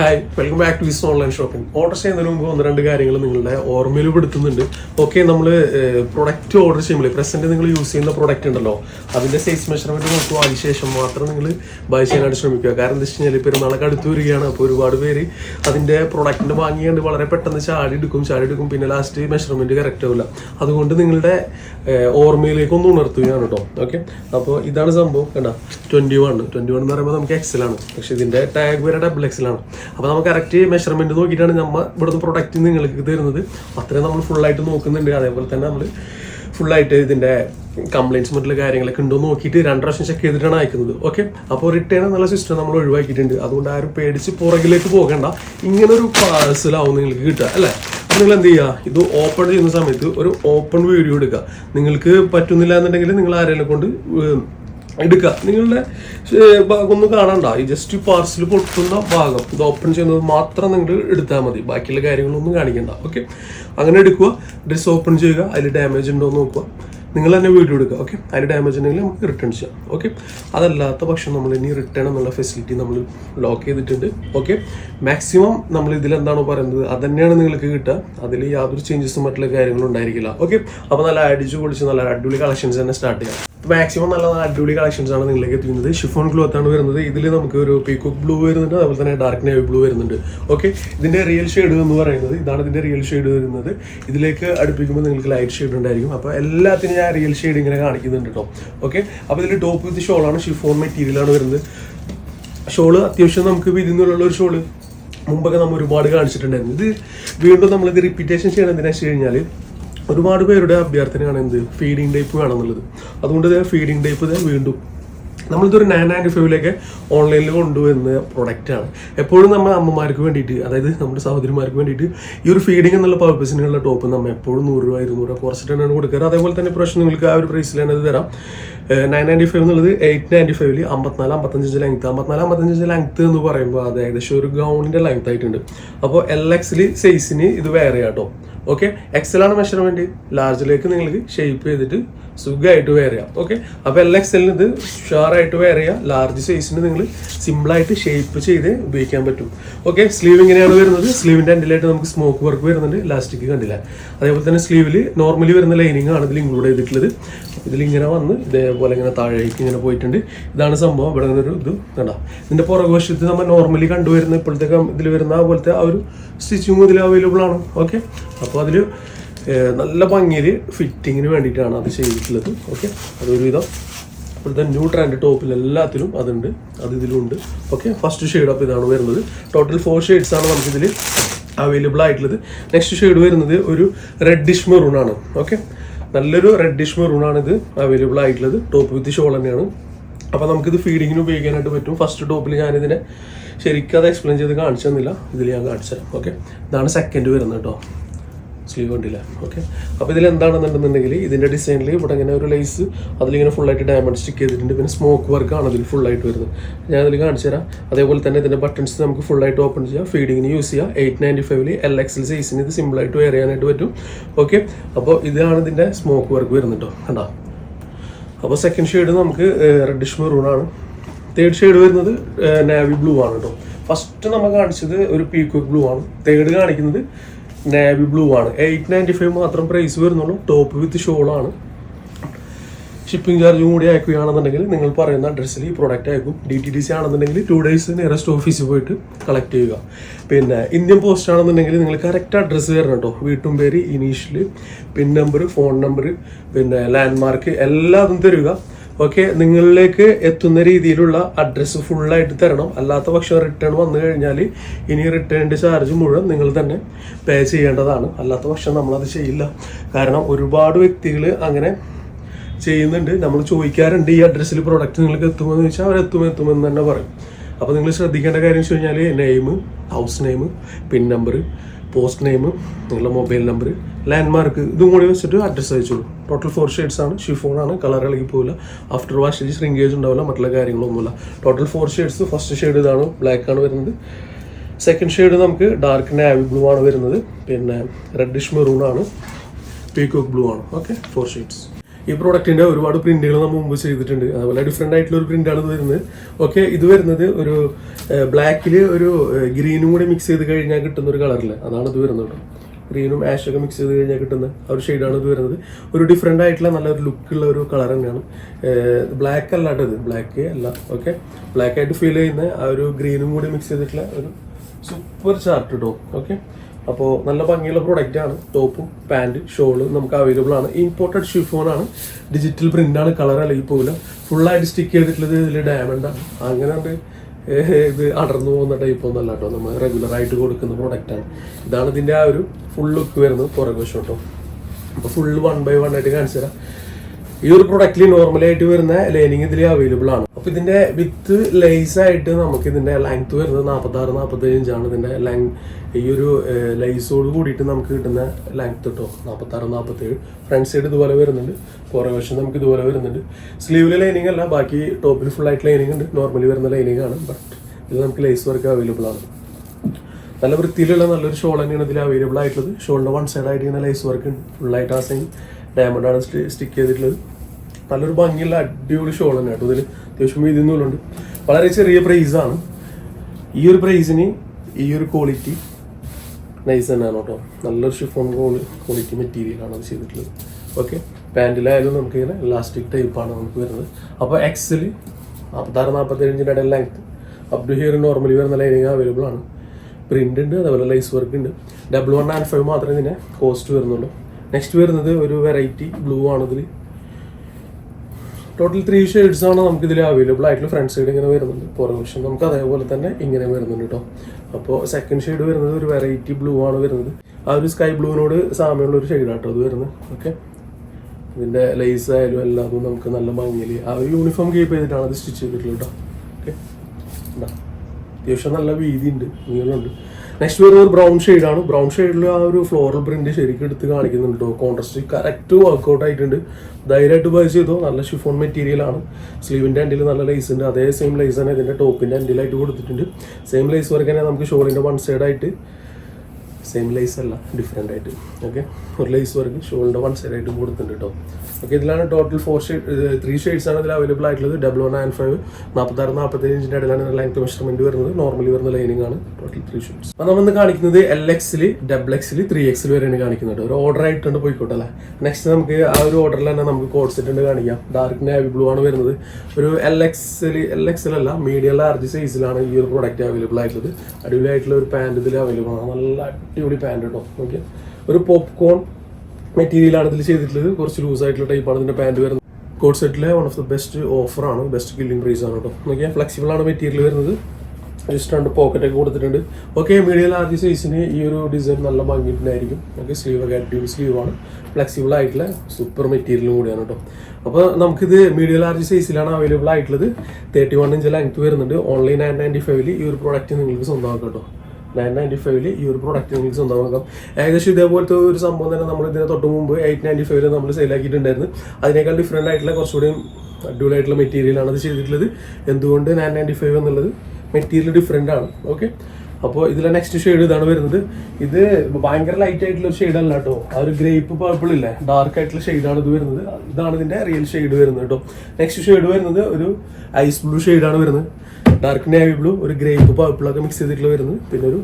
Hi welcome back to വിസ് online shopping order ചെയ്യുന്നതിന് മുമ്പ് ഒന്ന് രണ്ട് കാര്യങ്ങൾ നിങ്ങളുടെ ഓർമ്മയിൽ പെടുത്തുന്നുണ്ട്. ഓക്കെ നമ്മൾ പ്രൊഡക്റ്റ് ഓർഡർ ചെയ്യുമ്പോൾ പ്രസന്റ് നിങ്ങൾ യൂസ് ചെയ്യുന്ന പ്രൊഡക്റ്റ് ഉണ്ടല്ലോ അതിന്റെ സൈസ് മെഷർമെന്റ് നോക്കുക അതിനുശേഷം മാത്രം നിങ്ങൾ ബൈ ചെയ്യാനായിട്ട് ശ്രമിക്കുക. കാരണം എന്താ വെച്ച് കഴിഞ്ഞാൽ പെരുന്നാളൊക്കെ അടുത്ത് വരികയാണ്. അപ്പോൾ ഒരുപാട് പേര് അതിന്റെ പ്രൊഡക്റ്റിന്റെ വാങ്ങിയാണ്ട് വളരെ പെട്ടെന്ന് ചാടി എടുക്കും ചാടി എടുക്കും. പിന്നെ ലാസ്റ്റ് മെഷർമെന്റ് കറക്റ്റ് ആവില്ല. അതുകൊണ്ട് നിങ്ങളുടെ ഓർമ്മയിലേക്ക് ഒന്ന് ഉണർത്തുകയാണ് കേട്ടോ ഓക്കെ അപ്പോൾ ഇതാണ് സംഭവം. കണ്ട? ട്വന്റി വൺ ട്വന്റി വൺ എന്ന് പറയുമ്പോൾ നമുക്ക് എക്സലാണ് പക്ഷേ ഇതിന്റെ ടാഗ് വരെ ഡബിൾ എക്സലാണ് അപ്പോൾ നമുക്ക് കറക്റ്റ് മെഷർമെന്റ് നോക്കിയിട്ടാണ് നമ്മൾ ഇവിടുന്ന് പ്രൊഡക്റ്റ് നിങ്ങൾക്ക് തരുന്നത്. അത്രയും നമ്മൾ ഫുൾ ആയിട്ട് നോക്കുന്നുണ്ട്. അതേപോലെ തന്നെ നമ്മൾ ഫുള്ളായിട്ട് ഇതിന്റെ കംപ്ലൈൻസ് മറ്റുള്ള കാര്യങ്ങളൊക്കെ ഉണ്ടോ നോക്കിയിട്ട് രണ്ട് പ്രാവശ്യം ചെക്ക് ചെയ്തിട്ടാണ് അയക്കുന്നത്. ഓക്കെ അപ്പോൾ റിട്ടേൺ എന്നുള്ള സിസ്റ്റം നമ്മൾ ഒഴിവാക്കിയിട്ടുണ്ട്. അതുകൊണ്ട് ആരും പേടിച്ച് പുറകിലേക്ക് പോകണ്ട. ഇങ്ങനെ ഒരു പാഴ്സലാവും നിങ്ങൾക്ക് കിട്ടുക അല്ലേ? അപ്പോൾ നിങ്ങൾ എന്ത് ചെയ്യുക? ഇത് ഓപ്പൺ ചെയ്യുന്ന സമയത്ത് ഒരു ഓപ്പൺ വീഡിയോ എടുക്കുക. നിങ്ങൾക്ക് പറ്റുന്നില്ല എന്നുണ്ടെങ്കിൽ നിങ്ങൾ ആരെങ്കിലും കൊണ്ട് എടുക്കുക നിങ്ങളുടെ ഒന്നും കാണണ്ട. ഈ ജസ്റ്റ് പാർസൽ പൊട്ടുന്ന ഭാഗം. ഇത് ഓപ്പൺ ചെയ്യുന്നത് മാത്രം നിങ്ങൾ എടുത്താൽ മതി. ബാക്കിയുള്ള കാര്യങ്ങളൊന്നും കാണിക്കണ്ട. ഓക്കെ അങ്ങനെ എടുക്കുക. ഡ്രസ് ഓപ്പൺ ചെയ്യുക. അതിൽ ഡാമേജ് ഉണ്ടോ എന്ന് നോക്കുക. നിങ്ങൾ തന്നെ വീഡിയോ എടുക്കുക. ഓക്കെ അതിൽ ഡാമേജ് ഉണ്ടെങ്കിൽ നമുക്ക് റിട്ടേൺ ചെയ്യാം. ഓക്കെ അതല്ലാത്ത പക്ഷം നമ്മൾ ഇനി റിട്ടേൺ എന്നുള്ള ഫെസിലിറ്റി നമ്മൾ ലോക്ക് ചെയ്തിട്ടുണ്ട്. ഓക്കെ മാക്സിമം നമ്മൾ ഇതിൽ എന്താണോ പറയുന്നത്? അതന്നെയാണ് തന്നെയാണ് നിങ്ങൾക്ക് കിട്ടുക. അതിൽ യാതൊരു ചേഞ്ചസും മറ്റുള്ള കാര്യങ്ങളും ഉണ്ടായിരിക്കില്ല. ഓക്കെ അപ്പോൾ നല്ല അടിച്ചു പൊളിച്ച് നല്ല അടിപൊളി കളക്ഷൻസ് തന്നെ സ്റ്റാർട്ട് ചെയ്യാം. മാക്സിമം നല്ല അടിപൊളി കളക്ഷൻസ് ആണ് നിങ്ങളിലേക്ക് എത്തിക്കുന്നത്. ഷിഫോൺ ക്ലോത്ത് ആണ് വരുന്നത്. ഇതിൽ നമുക്ക് ഒരു പീക്കോക്ക് ബ്ലൂ വരുന്നുണ്ട് അതുപോലെ തന്നെ ഡാർക്ക് നേവി ബ്ലൂ വരുന്നുണ്ട്. ഓക്കെ ഇതിന്റെ റിയൽ ഷെയ്ഡ് എന്ന് പറയുന്നത് ഇതാണ് ഇതിന്റെ റിയൽ ഷെയ്ഡ് വരുന്നത്. ഇതിലേക്ക് അടുപ്പിക്കുമ്പോൾ നിങ്ങൾക്ക് ലൈറ്റ് ഷെയ്ഡ് ഉണ്ടായിരിക്കും. അപ്പോൾ എല്ലാത്തിനും ഞാൻ റിയൽ ഷെയ്ഡ് ഇങ്ങനെ കാണിക്കുന്നുണ്ട് കേട്ടോ ഓക്കെ അപ്പോൾ ഇതിൽ ടോപ്പ് വിത്ത് ഷോളാണ് ഷിഫോൺ മെറ്റീരിയലാണ് വരുന്നത്. ഷോൾ അത്യാവശ്യം നമുക്ക് ഇതിൽ നിന്നുള്ള ഒരു ഷോൾ മുമ്പൊക്കെ നമ്മൾ ഒരുപാട് കാണിച്ചിട്ടുണ്ടായിരുന്നു. ഇത് വീണ്ടും നമ്മളിത് റിപ്പീറ്റേഷൻ ചെയ്യണം. എന്തിനാ വെച്ച് കഴിഞ്ഞാൽ ഒരുപാട് പേരുടെ അഭ്യർത്ഥനയാണ് എന്ത്? ഫീഡിങ് ടൈപ്പ് വേണമെന്നുള്ളത്. അതുകൊണ്ട് തന്നെ ഫീഡിങ് ടൈപ്പ് വീണ്ടും. നമ്മളിതൊരു നയൻ നയന്റി ഫൈവിലേക്ക് ഓൺലൈനിൽ കൊണ്ടുവരുന്ന പ്രൊഡക്റ്റാണ് എപ്പോഴും നമ്മൾ അമ്മമാർക്ക് വേണ്ടിയിട്ട് അതായത് നമ്മുടെ സഹോദരിമാർക്ക് വേണ്ടിയിട്ട് ഈ ഒരു ഫീഡിംഗ് എന്നുള്ള പർപ്പസിനുള്ള ടോപ്പ് നമ്മൾ എപ്പോഴും നൂറ് രൂപ ഇരുന്നൂറ് രൂപ കുറച്ചിട്ടാണ് കൊടുക്കാറ്. അതേപോലെ തന്നെ പ്രശ്നം നിങ്ങൾക്ക് ആ ഒരു പ്രൈസിൽ തന്നെ ഇത് തരാം. നയൻ നയന്റി ഫൈവ് എന്നുള്ളത് എയ്റ്റ് നയന്റി ഫൈവിൽ അമ്പത്തിനാല് അമ്പത്തഞ്ച് ലെങ്ത് അമ്പത്തിനാല് അമ്പത്തഞ്ച് ലെങ്ത് എന്ന് പറയുമ്പോൾ അത് ഏകദേശം ഒരു ഗൗണിന്റെ ലെങ്ത് ആയിട്ടുണ്ട്. അപ്പോൾ എൽ എക്സിൽ സൈസിന് ഇത് വേറെ കേട്ടോ ഓക്കെ എക്സലാണ് മെഷർമെന്റ് ലാർജിലേക്ക് നിങ്ങൾക്ക് ഷേപ്പ് ചെയ്തിട്ട് സുഖമായിട്ട് ചെയ്യാം ഓക്കെ അപ്പോൾ എൽ എക്സലിന് ഇത് ഷുവറായിട്ട് ചെയ്യാം ലാർജ് സൈസിന് നിങ്ങൾ സിമ്പിളായിട്ട് ഷേപ്പ് ചെയ്ത് ഉപയോഗിക്കാൻ പറ്റും. ഓക്കെ സ്ലീവ് ഇങ്ങനെയാണ് വരുന്നത്. സ്ലീവിന്റെ എൻഡിലായിട്ട് നമുക്ക് സ്മോക്ക് വർക്ക് വരുന്നുണ്ട്. ലാസ്റ്റിക്ക് കണ്ടില്ല? അതേപോലെ തന്നെ സ്ലീവിൽ നോർമലി വരുന്ന ലൈനിങ് ആണ് ഇതിൽ ഇൻക്ലൂഡ് ചെയ്തിട്ടുള്ളത്. ഇതിൽ ഇങ്ങനെ വന്ന് ഇതേപോലെ ഇങ്ങനെ താഴേക്ക് ഇങ്ങനെ പോയിട്ടുണ്ട്. ഇതാണ് സംഭവം. ഇവിടെ ഒരു ഇത് കണ്ട? ഇതിന്റെ പുറകുവശത്ത് നമ്മൾ നോർമലി കണ്ടുവരുന്ന ഇപ്പോഴത്തെ ഇതിൽ വരുന്ന ആ പോലത്തെ ആ ഒരു സ്റ്റിച്ചിങ് ഇതിൽ അവൈലബിൾ ആണ്. ഓക്കെ അപ്പോൾ അതിൽ നല്ല ഭംഗിയിൽ ഫിറ്റിങ്ങിന് വേണ്ടിയിട്ടാണ് അത് ചെയ്തിട്ടുള്ളത്. ഓക്കെ അതൊരുവിധം ഇപ്പോഴത്തെ ന്യൂ ട്രെൻഡ് ടോപ്പിൽ എല്ലാത്തിലും അതുണ്ട്. അത് ഇതിലുണ്ട് ഓക്കെ ഫസ്റ്റ് ഷെയ്ഡ് അപ്പോൾ ഇതാണ് വരുന്നത്. ടോട്ടൽ ഫോർ ഷെയ്ഡ്സ് ആണ് നമുക്കിതിൽ അവൈലബിൾ ആയിട്ടുള്ളത്. നെക്സ്റ്റ് ഷെയ്ഡ് വരുന്നത് ഒരു റെഡിഷ് മെറൂൺ ആണ്. ഓക്കെ നല്ലൊരു റെഡിഷ് ഇത് അവൈലബിൾ ആയിട്ടുള്ളത്. ടോപ്പ് വിത്ത് ഷോൾ തന്നെയാണ്. അപ്പോൾ നമുക്കിത് ഫീഡിങ്ങിന് ഉപയോഗിക്കാനായിട്ട് പറ്റും. ഫസ്റ്റ് ടോപ്പിൽ ഞാനിതിനെ ശരിക്കും അത് എക്സ്പ്ലെയിൻ ചെയ്ത് കാണിച്ചു തന്നില്ല. ഇതിൽ ഞാൻ കാണിച്ചു തരാം. ഓക്കെ ഇതാണ് സെക്കൻഡ് വരുന്നത് കേട്ടോ. സ്ലീവ് കണ്ടില്ല ഓക്കെ അപ്പോൾ ഇതിൽ എന്താണെന്നുണ്ടെന്നുണ്ടെങ്കിൽ ഇതിന്റെ ഡിസൈനിൽ ഇവിടെ ഇങ്ങനെ ഒരു ലൈസ് അതിലിങ്ങനെ ഫുള്ളായിട്ട് ഡയമണ്ട് സ്റ്റിക്ക് ചെയ്തിട്ടുണ്ട്. പിന്നെ സ്മോക്ക് വർക്കാണ് അതിൽ ഫുള്ളായിട്ട് വരുന്നത്. ഞാൻ അതിൽ കാണിച്ചു തരാം. അതേപോലെ തന്നെ ഇതിന്റെ ബട്ടൺസ് നമുക്ക് ഫുള്ളായിട്ട് ഓപ്പൺ ചെയ്യാം. ഫീഡിങ്ങിന് യൂസ് ചെയ്യാം. എയ്റ്റ് നയന്റി ഫൈവിൽ എൽ എക്സൽ സൈസിന് ഇത് സിമ്പിളായിട്ട് വെയർ ചെയ്യാനായിട്ട് പറ്റും. ഓക്കെ അപ്പോൾ ഇതാണ് ഇതിന്റെ സ്മോക്ക് വർക്ക് വരുന്നത് കേട്ടോ കണ്ടോ? അപ്പോൾ സെക്കൻഡ് ഷെയ്ഡ് നമുക്ക് റെഡിഷ് മെറൂൺ ആണ്. തേർഡ് ഷെയ്ഡ് വരുന്നത് നാവി ബ്ലൂ ആണ് കേട്ടോ ഫസ്റ്റ് നമ്മൾ കാണിച്ചത് ഒരു പീക്കോക്ക് ബ്ലൂ ആണ്. തേർഡ് കാണിക്കുന്നത് നാവി ബ്ലൂ ആണ്. എയ്റ്റ് നയന്റി ഫൈവ് മാത്രം പ്രൈസ് വരുന്നുള്ളൂ. ടോപ്പ് വിത്ത് ഷോളാണ് ഷിപ്പിംഗ് ചാർജും കൂടി അയക്കുകയാണെന്നുണ്ടെങ്കിൽ നിങ്ങൾ പറയുന്ന അഡ്രസ്സിൽ ഈ പ്രോഡക്റ്റ് അയക്കും. ഡി ടി ഡി സി ആണെന്നുണ്ടെങ്കിൽ ടു ഡേയ്സ് നിയറസ്റ്റ് ഓഫീസിൽ പോയിട്ട് കളക്ട് ചെയ്യുക. പിന്നെ ഇന്ത്യൻ പോസ്റ്റ് ആണെന്നുണ്ടെങ്കിൽ നിങ്ങൾ കറക്റ്റ് അഡ്രസ്സ് തരണം കേട്ടോ വീട്ടും പേര് initial pin number phone number പിന്നെ ലാൻഡ്മാർക്ക് എല്ലാതും തരിക. ഓക്കെ നിങ്ങളിലേക്ക് എത്തുന്ന രീതിയിലുള്ള അഡ്രസ്സ് ഫുള്ളായിട്ട് തരണം. അല്ലാത്ത പക്ഷം റിട്ടേൺ വന്നു കഴിഞ്ഞാൽ ഇനി റിട്ടേണിന്റെ ചാർജ് മുഴുവൻ നിങ്ങൾ തന്നെ പേ ചെയ്യേണ്ടതാണ്. അല്ലാത്ത പക്ഷം നമ്മളത് ചെയ്യില്ല. കാരണം ഒരുപാട് വ്യക്തികൾ അങ്ങനെ ചെയ്യുന്നുണ്ട്. നമ്മൾ ചോദിക്കാറുണ്ട് ഈ അഡ്രസ്സിൽ പ്രോഡക്റ്റ് നിങ്ങൾക്ക് എത്തുമെന്ന് ചോദിച്ചാൽ അവർ എത്തുമോ എത്തുമെന്ന് തന്നെ പറയും. അപ്പോൾ നിങ്ങൾ ശ്രദ്ധിക്കേണ്ട കാര്യം വെച്ച് കഴിഞ്ഞാൽ name house name pin number post name നിങ്ങളുടെ മൊബൈൽ നമ്പർ ലാൻഡ് മാർക്ക് ഇതും കൂടി വെച്ചിട്ട് അഡ്രസ്സ് അയച്ചോളൂ. ടോട്ടൽ ഫോർ ഷെയ്ഡ്സ് ആണ് ഷിഫോണാണ് കളർ ഇളകി പോകില്ല ആഫ്റ്റർ വാഷ് ശ്രിങ്കേജ് ഉണ്ടാവില്ല മറ്റുള്ള കാര്യങ്ങളൊന്നുമില്ല. Total four shades first shade ഇതാണ് ബ്ലാക്ക് ആണ് വരുന്നത്. സെക്കൻഡ് ഷെയ്ഡ് നമുക്ക് ഡാർക്ക് നാവി ബ്ലൂ ആണ് വരുന്നത്. പിന്നെ റെഡിഷ് മെറൂൺ ആണ് പീകോക്ക് ബ്ലൂ ആണ്. ഓക്കെ ഫോർ ഷെയ്ഡ്സ് ഈ പ്രോഡക്റ്റിന്റെ ഒരുപാട് പ്രിന്റുകൾ നമ്മൾ മുമ്പ് ചെയ്തിട്ടുണ്ട്. അതുപോലെ ഡിഫറെന്റ് ആയിട്ടുള്ള ഒരു പ്രിന്റാണ് ഇത് വരുന്നത്. ഓക്കെ ഇത് വരുന്നത് ഒരു ബ്ലാക്കിൽ ഒരു ഗ്രീനും കൂടി മിക്സ് ചെയ്ത് കഴിഞ്ഞാൽ കിട്ടുന്ന ഒരു കളറിൽ അതാണ് ഇത് വരുന്നത് ഗ്രീനും ആഷൊക്കെ മിക്സ് ചെയ്ത് കഴിഞ്ഞാൽ കിട്ടുന്ന ഒരു ഷെയ്ഡാണ് ഇത് വരുന്നത്. ഒരു ഡിഫറെന്റ് ആയിട്ടുള്ള നല്ലൊരു ലുക്കുള്ള ഒരു കളർ തന്നെയാണ്. ബ്ലാക്ക് അല്ലാണ്ട് ഇത്. ബ്ലാക്ക് അല്ല. ഓക്കെ ബ്ലാക്ക് ആയിട്ട് ഫീൽ ചെയ്യുന്ന ആ ഒരു ഗ്രീനും കൂടി മിക്സ് ചെയ്തിട്ടുള്ള ഒരു സൂപ്പർ ചാർട്ട് കേട്ടോ ഓക്കെ അപ്പോൾ നല്ല ഭംഗിയുള്ള പ്രൊഡക്റ്റ് ആണ്. ടോപ്പും പാന്റ് ഷോൾ നമുക്ക് അവൈലബിൾ ആണ്. ഇമ്പോർട്ടഡ് ആണ്. ഡിജിറ്റൽ പ്രിന്റ് ആണ്. കളർ അല്ലെങ്കിൽ പോകില്ല ഫുള്ളായിട്ട് സ്റ്റിക്ക് ചെയ്തിട്ടുള്ളത് ഇതിൽ ഡയമണ്ട് ആണ്. അങ്ങനെ ഉണ്ട് ഇത് അടർന്നു പോകുന്ന ടൈപ്പ് ഒന്നല്ല കേട്ടോ. നമ്മൾ റെഗുലർ ആയിട്ട് കൊടുക്കുന്ന പ്രൊഡക്റ്റ് ആണ്. ഇതാണ് ഇതിന്റെ ആ ഒരു ഫുൾ ലുക്ക് വരുന്നത് പുറകുവശം കേട്ടോ അപ്പോൾ ഫുള്ള് വൺ ബൈ വൺ ആയിട്ട് കാണിച്ചു തരാം ഈ ഒരു പ്രൊഡക്റ്റിൽ നോർമലി ആയിട്ട് വരുന്ന ലൈനിങ് ഇതിൽ അവൈലബിൾ ആണ്. അപ്പൊ ഇതിന്റെ വിത്ത് ലൈസ് ആയിട്ട് നമുക്ക് ഇതിന്റെ ലെങ്ത് വരുന്നത് നാൽപ്പത്തി ആറ് നാൽപ്പത്തി ഇഞ്ചാണ് ഇതിന്റെ ലെങ് ഈ ഒരു ലൈസോട് കൂടിയിട്ട് നമുക്ക് കിട്ടുന്ന ലെങ്ത് കേട്ടോ നാൽപ്പത്തി ഏഴ് ഫ്രണ്ട് സൈഡ് ഇതുപോലെ വരുന്നുണ്ട്. പുറകെ വശം നമുക്ക് ഇതുപോലെ വരുന്നുണ്ട്. സ്ലീവിൽ ലൈനിങ് അല്ല ബാക്കി ടോപ്പിൽ ഫുൾ ആയിട്ട് ലൈനിങ് ഉണ്ട്. നോർമലി വരുന്ന ലൈനിങ് ആണ് ബട്ട് ഇത് നമുക്ക് ലൈസ് വർക്ക് അവൈലബിൾ ആണ്. നല്ല വൃത്തിയിലുള്ള നല്ലൊരു ഷോൾ തന്നെയാണ് ഇതിൽ അവൈലബിൾ ആയിട്ടുള്ളത്. ഷോളിന്റെ വൺ സൈഡ് ആയിട്ട് ഇങ്ങനെ ലൈസ് വർക്ക് ഫുൾ ആയിട്ട് ആ സെയിം ഡയമണ്ട് ആണ് സ്റ്റിക്ക് ചെയ്തിട്ടുള്ളത്. നല്ലൊരു ഭംഗിയുള്ള അടിപൊളി ഷോൾ തന്നെ കേട്ടോ. ഇതിൽ അത്യാവശ്യം വീതി നൂലുണ്ട് വളരെ ചെറിയ പ്രൈസാണ് ഈ ഒരു പ്രൈസിന് ഈ ഒരു ക്വാളിറ്റി നൈസ് തന്നെയാണ് കേട്ടോ. നല്ലൊരു ഷിഫോൺ ക്വാളിറ്റി മെറ്റീരിയലാണ് അത് ചെയ്തിട്ടുള്ളത്. ഓക്കെ പാന്റിലായാലും നമുക്ക് ഇങ്ങനെ ഇലാസ്റ്റിക് ടൈപ്പാണ് നമുക്ക് വരുന്നത്. അപ്പോൾ എക്സിൽ നാൽപ്പത്താറ് നാൽപ്പത്തേഴ് ഇഞ്ചിന്റെ ഇടയിൽ length up to here normally വരുന്ന ലൈനിങ് അവൈലബിൾ ആണ്. പ്രിന്റ് ഉണ്ട് അതേപോലെ ലൈസ് വർക്ക് ഉണ്ട്. ഡബിൾ വൺ ആൻഡ് ഫൈവ് മാത്രമേ ഇതിന് കോസ്റ്റ് വരുന്നുള്ളൂ. നെക്സ്റ്റ് വരുന്നത് ഒരു വെറൈറ്റി ബ്ലൂ ആണ് ഇതിൽ ടോട്ടൽ ത്രീ ഷെയ്ഡ്സ് ആണ് നമുക്ക് ഇതിൽ അവൈലബിൾ ആയിട്ടുള്ള ഫ്രണ്ട് സൈഡ് ഇങ്ങനെ വരുന്നുണ്ട്. പുറകുവശം നമുക്ക് അതേപോലെ തന്നെ ഇങ്ങനെ വരുന്നുണ്ട് കേട്ടോ അപ്പോൾ സെക്കൻഡ് ഷെയ്ഡ് വരുന്നത് ഒരു വെറൈറ്റി ബ്ലൂ ആണ് വരുന്നത്. ആ ഒരു സ്കൈ ബ്ലൂവിനോട് സാമ്യമുള്ള ഒരു ഷെയ്ഡാട്ടോ അത് വരുന്നത്. ഓക്കെ ഇതിന്റെ ലേസ് ആയാലും എല്ലാതും നമുക്ക് നല്ല ഭംഗിയിൽ ആ ഒരു യൂണിഫോം കീപ്പ് ചെയ്തിട്ടാണ് അത് സ്റ്റിച്ച് ചെയ്തിട്ടുള്ളത് കേട്ടോ ഓക്കെ അത്യാവശ്യം നല്ല വീതി ഉണ്ട് നീളമുണ്ട്. നെക്സ്റ്റ് വരുന്നത് ബ്രൗൺ ഷെയ്ഡാണ് ബ്രൗൺ ഷെയ്ഡിൽ ആ ഒരു ഫ്ലോറൽ പ്രിന്റ് ശരിക്കും എടുത്ത് കാണിക്കുന്നുണ്ട്. കോൺട്രസ്റ്റ് കറക്റ്റ് വർക്ക്ഔട്ട് ആയിട്ടുണ്ട്. ധൈര്യമായിട്ട് ബൈ ചെയ്തോ. നല്ല ഷിഫോൺ മെറ്റീരിയൽ ആണ്. സ്ലീവിന്റെ അണ്ടിൽ നല്ല ലൈസ് ഉണ്ട്. അതേ സെയിം ലൈസ് തന്നെ ഇതിന്റെ ടോപ്പിന്റെ അണ്ടിലായിട്ട് കൊടുത്തിട്ടുണ്ട്. സെയിം ലൈസ് വർക്ക് തന്നെ നമുക്ക് ഷോളിന്റെ വൺ സൈഡ് ആയിട്ട് സെയിം ലൈസ് അല്ല ഡിഫറെന്റ് ആയിട്ട്. ഓക്കെ ഒരു ലൈസ് വർക്ക് ഷോളിന്റെ വൺ സൈഡ് ആയിട്ട് കൊടുത്തിട്ടുണ്ട് കേട്ടോ ഓക്കെ ഇതിലാണ് total four shade three shades ആണ് ഇതിൽ അവൈലബിൾ ആയിട്ടുള്ളത്. ഡബിൾ വൺ ആൻഡ് ഫൈവ് നാൽപ്പത്താറ് നാൽപ്പത്തേഴ് ഇടയിലാണ് ലെങ്ത് മെഷർമെന്റ് വരുന്നത്. നോർമലി വരുന്ന ലൈനിങ് ആണ് ടോട്ടൽ ത്രീ ഷെയ്ഡ്സ് അപ്പോൾ നമ്മൾ കാണിക്കുന്നത് എൽ എക്സിൽ ഡബിൾ എക്സിൽ ത്രീ എക്സിൽ വരെയാണ് കാണിക്കുന്നത് ഒരു ഓർഡർ ആയിട്ടുണ്ട് പോയിക്കോട്ടെ അല്ലേ? നെക്സ്റ്റ് നമുക്ക് ആ ഒരു ഓർഡറിൽ തന്നെ നമുക്ക് കോഡ് സെറ്റ് ഉണ്ട് കാണിക്കാം. ഡാർക്ക് നേവി ബ്ലൂ ആണ് വരുന്നത്. ഒരു എൽ എക്സിൽ എൽ എക്സിൽ അല്ല മീഡിയം ലാർജ് സൈസിലാണ് ഈ ഒരു പ്രോഡക്റ്റ് അവൈലബിൾ ആയിട്ടുള്ളത്. അടിപൊളിയായിട്ടുള്ള ഒരു പാന്റ് ഇതിൽ അവൈലബിൾ ആണ്. നല്ല അടിപൊളി പാന്റ് കേട്ടോ. ഓക്കെ ഒരു പോപ്കോൺ മെറ്റീരിയലാണ് ഇതിൽ ചെയ്തിട്ടുള്ളത്. കുറച്ച് ലൂസ് ആയിട്ടുള്ള ടൈപ്പാണ് ഇതിന്റെ പാന്റ് വരുന്നത്. കോഡ് സെറ്റിലെ വൺ ഓഫ് ദ ബെസ്റ്റ് ഓഫറാണ് ബെസ്റ്റ് കില്ലിംഗ് പ്രൈസ് ആണ് കേട്ടോ. നോക്കിയാൽ ഫ്ലെക്സിബിൾ ആണ് മെറ്റീരിയൽ വരുന്നത്. ജസ്റ്റ് രണ്ട് പോക്കറ്റൊക്കെ കൊടുത്തിട്ടുണ്ട്. ഓക്കെ മീഡിയം ലാർജ് സൈസിന് ഈ ഒരു ഡിസൈൻ നല്ല ഭംഗിയിട്ടുണ്ടായിരിക്കും ഓക്കെ സ്ലീവ് ഒക്കെ അടിപൊളി സ്ലീവ് ആണ്. ഫ്ലെക്സിബിൾ ആയിട്ടുള്ള സൂപ്പർ മെറ്റീരിയലും കൂടിയാണ് കേട്ടോ. അപ്പോൾ നമുക്കിത് മീഡിയം ലാർജ് സൈസിലാണ് അവൈലബിൾ ആയിട്ടുള്ളത്. തേർട്ടി വൺ ഇഞ്ച് ലെങ്ത് വരുന്നുണ്ട്. ഓൺലൈൻ നയൻ നയന്റി ഫൈവിൽ ഈ ഒരു പ്രോഡക്റ്റ് നിങ്ങൾക്ക് സ്വന്തമാക്കാം കേട്ടോ. നയൻ നയന്റി ഫൈവിൽ ഈ ഒരു പ്രോഡക്റ്റ് നിങ്ങൾക്ക് സ്വന്തമാക്കാം ഏകദേശം ഇതേപോലത്തെ ഒരു സംഭവം തന്നെ നമ്മൾ ഇതിന് തൊട്ട് മുമ്പ് എയ്റ്റ് നയന്റി ഫൈവിൽ നമ്മൾ സെയിലാക്കിയിട്ടുണ്ടായിരുന്നു അതിനേക്കാൾ ഡിഫറെന്റ് ആയിട്ടുള്ള കുറച്ചുകൂടി അടിപൊളിയായിട്ടുള്ള മെറ്റീരിയലാണ് അത് ചെയ്തിട്ടുള്ളത്. എന്തുകൊണ്ട് നയൻ നയന്റി ഫൈവ് എന്നുള്ളത് മെറ്റീരിയൽ ഡിഫറെന്റ് ആണ്. ഓക്കെ അപ്പോൾ ഇതിലെ നെക്സ്റ്റ് ഷെയ്ഡ് ഇതാണ് വരുന്നത്. ഇത് ഭയങ്കര ലൈറ്റ് ആയിട്ടുള്ള ഒരു ഷെയ്ഡ് അല്ല കേട്ടോ. ആ ഒരു ഗ്രേപ്പ് പർപ്പിൾ ഇല്ലേ? ഡാർക്ക് ആയിട്ടുള്ള ഷെയ്ഡാണ് ഇത് വരുന്നത്. ഇതാണ് ഇതിന്റെ റിയൽ ഷെയ്ഡ് വരുന്നത് കേട്ടോ. നെക്സ്റ്റ് ഷെയ്ഡ് വരുന്നത് ഒരു ഐസ് ബ്ലൂ ഷെയ്ഡാണ് വരുന്നത്. ഡാർക്ക് നേവി ബ്ലൂ ഒരു ഗ്രേപ്പ് പർപ്പിളൊക്കെ മിക്സ് ചെയ്തിട്ടുള്ള വരുന്നത്. പിന്നെ ഒരു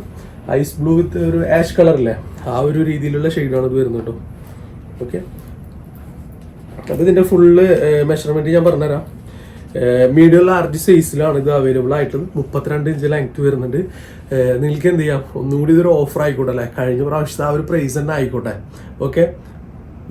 ഐസ് ബ്ലൂ വിത്ത് ഒരു ആഷ് കളർ അല്ലേ ആ ഒരു രീതിയിലുള്ള ഷെയ്ഡാണ് ഇത് വരുന്നത് കേട്ടോ ഓക്കെ അപ്പോൾ ഇതിന്റെ ഫുള്ള് മെഷർമെന്റ് ഞാൻ പറഞ്ഞുതരാം. മീഡിയം ലാർജ് സൈസിലാണ് ഇത് അവൈലബിൾ ആയിട്ടുള്ളത്. മുപ്പത്തിരണ്ട് ഇഞ്ച് ലെങ്ത് വരുന്നുണ്ട്. നിങ്ങൾക്ക് എന്ത് ചെയ്യാം? ഒന്നുകൂടി ഇതൊരു ഓഫർ ആയിക്കോട്ടെ അല്ലേ? കഴിഞ്ഞ പ്രാവശ്യത്തെ ആ ഒരു പ്രൈസ് തന്നെ ആയിക്കോട്ടെ. ഓക്കെ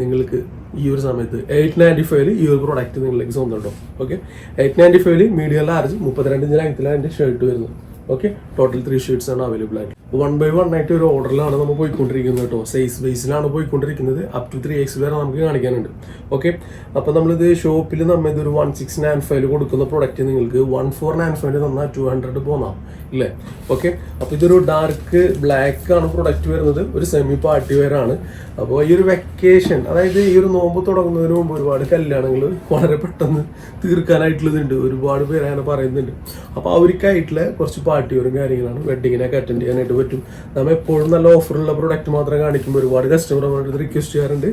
നിങ്ങൾക്ക് ഈ ഒരു സമയത്ത്. എയ്റ്റ് നയന്റി ഫൈവിൽ ഈ ഒരു പ്രോഡക്റ്റ് നിങ്ങൾക്ക് സ്വന്തം ഉണ്ടോ ഓക്കെ എയ്റ്റ് നയന്റി ഫൈവിൽ മീഡിയ ലാർജ് മുപ്പത്തിരണ്ട് ഇഞ്ച് ലെങ്ത്തിലാണ് എന്റെ ഷർട്ട് വരുന്നത്. ഓക്കെ ടോട്ടൽ ത്രീ ഷീറ്റ്സ് ആണ് അവൈലബിൾ ആയിട്ട്. വൺ ബൈ വൺ ആയിട്ട് ഒരു ഓർഡറിലാണ് നമ്മൾ പോയിക്കൊണ്ടിരിക്കുന്നത് കേട്ടോ. സൈസ് ബേസിലാണ് പോയിക്കൊണ്ടിരിക്കുന്നത്. അപ് ടു ത്രീ എക്സ് വരെ നമുക്ക് കാണിക്കാനുണ്ട്. ഓക്കെ അപ്പോൾ നമ്മളിത് ഷോപ്പിൽ നമ്മൾ ഇതൊരു വൺ സിക്സ് നയൻ ഫൈവ് കൊടുക്കുന്ന പ്രൊഡക്റ്റ് നിങ്ങൾക്ക് വൺ ഫോർ നയൻ ഫൈവ് തന്നാൽ ടു ഹൺഡ്രഡ് പോന്നാം. അല്ലേ? ഓക്കെ അപ്പോൾ ഇതൊരു ഡാർക്ക് ബ്ലാക്ക് ആണ് പ്രൊഡക്റ്റ് വരുന്നത്. ഒരു സെമി പാർട്ടി വെയർ ആണ്. അപ്പോൾ ഈ ഒരു വെക്കേഷൻ അതായത് ഈ ഒരു നോമ്പ് തുടങ്ങുന്നതിന് മുമ്പ് ഒരുപാട് കല്യാണങ്ങൾ വളരെ പെട്ടെന്ന് തീർക്കാനായിട്ടുള്ളതുണ്ട്. ഒരുപാട് പേര് അങ്ങനെ പറയുന്നുണ്ട്. അപ്പോൾ അവർക്കായിട്ടുള്ള കുറച്ച് പാർട്ടി വെയറും കാര്യങ്ങളാണ് വെഡിങ്ങിനൊക്കെ അറ്റൻഡ് ചെയ്യാനായിട്ട് പറ്റും. നമ്മൾ എപ്പോഴും നല്ല ഓഫറുള്ള പ്രൊഡക്റ്റ് മാത്രം കാണിക്കുമ്പോൾ ഒരുപാട് കസ്റ്റമർ റിക്വസ്റ്റ് ചെയ്യാറുണ്ട്.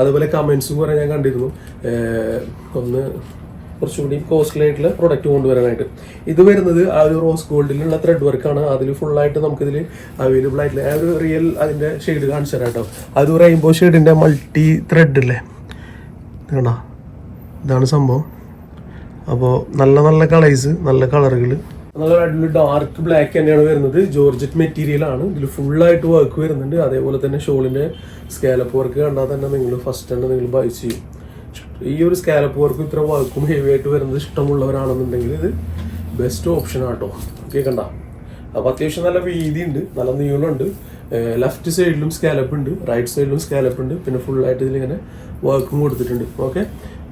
അതുപോലെ കമൻസും കുറേ ഞാൻ കണ്ടിരുന്നു. ഒന്ന് കുറച്ചുകൂടി കോസ്റ്റ്ലി ആയിട്ടുള്ള പ്രൊഡക്റ്റ് കൊണ്ടുവരാനായിട്ട്. ഇത് വരുന്നത് ആ ഒരു റോസ് ഗോൾഡിലുള്ള ത്രെഡ് വർക്കാണ് അതിൽ ഫുള്ളായിട്ട് നമുക്കിതിൽ അവൈലബിൾ ആയിട്ടുള്ള ആ ഒരു റിയൽ അതിന്റെ ഷെയ്ഡ് കാണിച്ചു തരാം കേട്ടോ അത് റെയിൻബോ ഷെയ്ഡിന്റെ മൾട്ടി ത്രെഡ് അല്ലേ കണ്ടോ? ഇതാണ് സംഭവം. അപ്പോൾ നല്ല നല്ല കളേഴ്സ് നല്ല കളറുകൾ നല്ല അടിപൊളി ഡാർക്ക് ബ്ലാക്ക് തന്നെയാണ് വരുന്നത്. ജോർജറ്റ് മെറ്റീരിയൽ ആണ്. ഇതിൽ ഫുള്ളായിട്ട് വർക്ക് വരുന്നുണ്ട്. അതേപോലെ തന്നെ ഷോളിന്റെ സ്കാലപ്പ് വർക്ക് കണ്ടാൽ തന്നെ നിങ്ങൾ ഫസ്റ്റ് തന്നെ നിങ്ങൾ ബൈ ചെയ്യും. ഈ ഒരു സ്കാലപ്പ് വർക്ക് ഇത്ര വർക്കും ഹെവി ആയിട്ട് വരുന്നത് ഇഷ്ടമുള്ളവരാണെന്നുണ്ടെങ്കിൽ ഇത് ബെസ്റ്റ് ഓപ്ഷൻ ആട്ടോ. ഓക്കെ കണ്ട? അപ്പോൾ അത്യാവശ്യം നല്ല വീതി ഉണ്ട് നല്ല നീളമുണ്ട്. ലെഫ്റ്റ് സൈഡിലും സ്കാലപ്പ് ഉണ്ട് റൈറ്റ് സൈഡിലും സ്കാലപ്പ് ഉണ്ട്. പിന്നെ ഫുള്ളായിട്ട് ഇതിലിങ്ങനെ വർക്കും കൊടുത്തിട്ടുണ്ട്. ഓക്കെ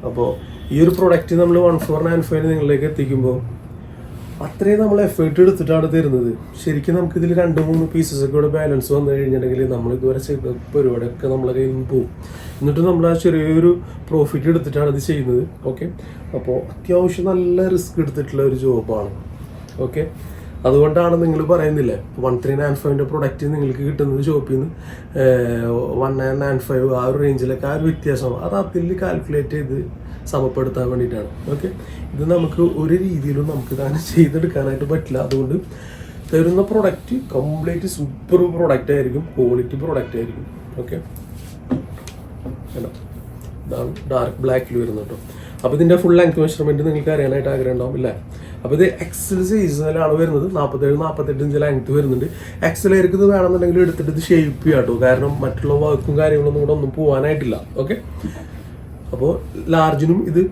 അപ്പോൾ ഈ ഒരു പ്രൊഡക്റ്റ് നമ്മൾ വൺ ഫോർ നയൻ ഫൈവ് നിങ്ങളിലേക്ക് എത്തിക്കുമ്പോൾ അത്രയും നമ്മൾ എഫേർട്ട് എടുത്തിട്ടാണ് തരുന്നത്. ശരിക്കും നമുക്ക് ഇതിൽ രണ്ട് മൂന്ന് പീസസ് ഒക്കെ കൂടെ ബാലൻസ് വന്നു കഴിഞ്ഞിട്ടുണ്ടെങ്കിൽ നമ്മൾ ഇതുവരെ ചെയ്ത പരിപാടിയൊക്കെ നമ്മളെ കയ്യിൽ നിന്ന് പോകും എന്നിട്ട് നമ്മൾ ആ ചെറിയൊരു പ്രോഫിറ്റ് എടുത്തിട്ടാണ് ഇത് ചെയ്യുന്നത്. ഓക്കെ അപ്പോൾ അത്യാവശ്യം നല്ല റിസ്ക് എടുത്തിട്ടുള്ള ഒരു ജോബാണ് ഓക്കെ അതുകൊണ്ടാണ് നിങ്ങൾ പറയുന്നില്ലേ വൺ ത്രീ നയൻ ഫൈവിന്റെ പ്രൊഡക്റ്റ് നിങ്ങൾക്ക് കിട്ടുന്നത് ഷോപ്പിൽ നിന്ന് വൺ നയൻ നയൻ ഫൈവ് ആ ഒരു റേഞ്ചിലൊക്കെ ആ ഒരു വ്യത്യാസം. അത് അതിൽ കാൽക്കുലേറ്റ് ചെയ്ത് സമപ്പെടുത്താൻ വേണ്ടിയിട്ടാണ്. ഓക്കെ ഇത് നമുക്ക് ഒരു രീതിയിലും നമുക്ക് തന്നെ ചെയ്തെടുക്കാനായിട്ട് പറ്റില്ല. അതുകൊണ്ട് തരുന്ന പ്രൊഡക്റ്റ് കംപ്ലീറ്റ് സൂപ്പർ പ്രൊഡക്റ്റ് ആയിരിക്കും ക്വാളിറ്റി പ്രൊഡക്റ്റ് ആയിരിക്കും. ഓക്കെ ഇതാണ് ഡാർക്ക് ബ്ലാക്കിൽ വരുന്നത് കേട്ടോ. അപ്പോൾ ഇതിന്റെ ഫുൾ ലെങ്ത് മെഷർമെന്റ് നിങ്ങൾക്ക് അറിയാനായിട്ട് ആഗ്രഹം ഉണ്ടാവും ഇല്ലേ? അപ്പോൾ ഇത് എക്സൽ സൈസിലാണ് വരുന്നത്. നാൽപ്പത്തേഴ് നാൽപ്പത്തെട്ട് ഇഞ്ച് ലെങ്ത് വരുന്നുണ്ട്. എക്സലായിരിക്കും ഇത് വേണമെന്നുണ്ടെങ്കിൽ എടുത്തിട്ട് ഇത് ഷേപ്പ് ചെയ്യാം കേട്ടോ. കാരണം മറ്റുള്ള വർക്കും കാര്യങ്ങളൊന്നും കൂടെ ഒന്നും പോകാനായിട്ടില്ല ഓക്കെ അപ്പോൾ ലാർജിനും ഇത്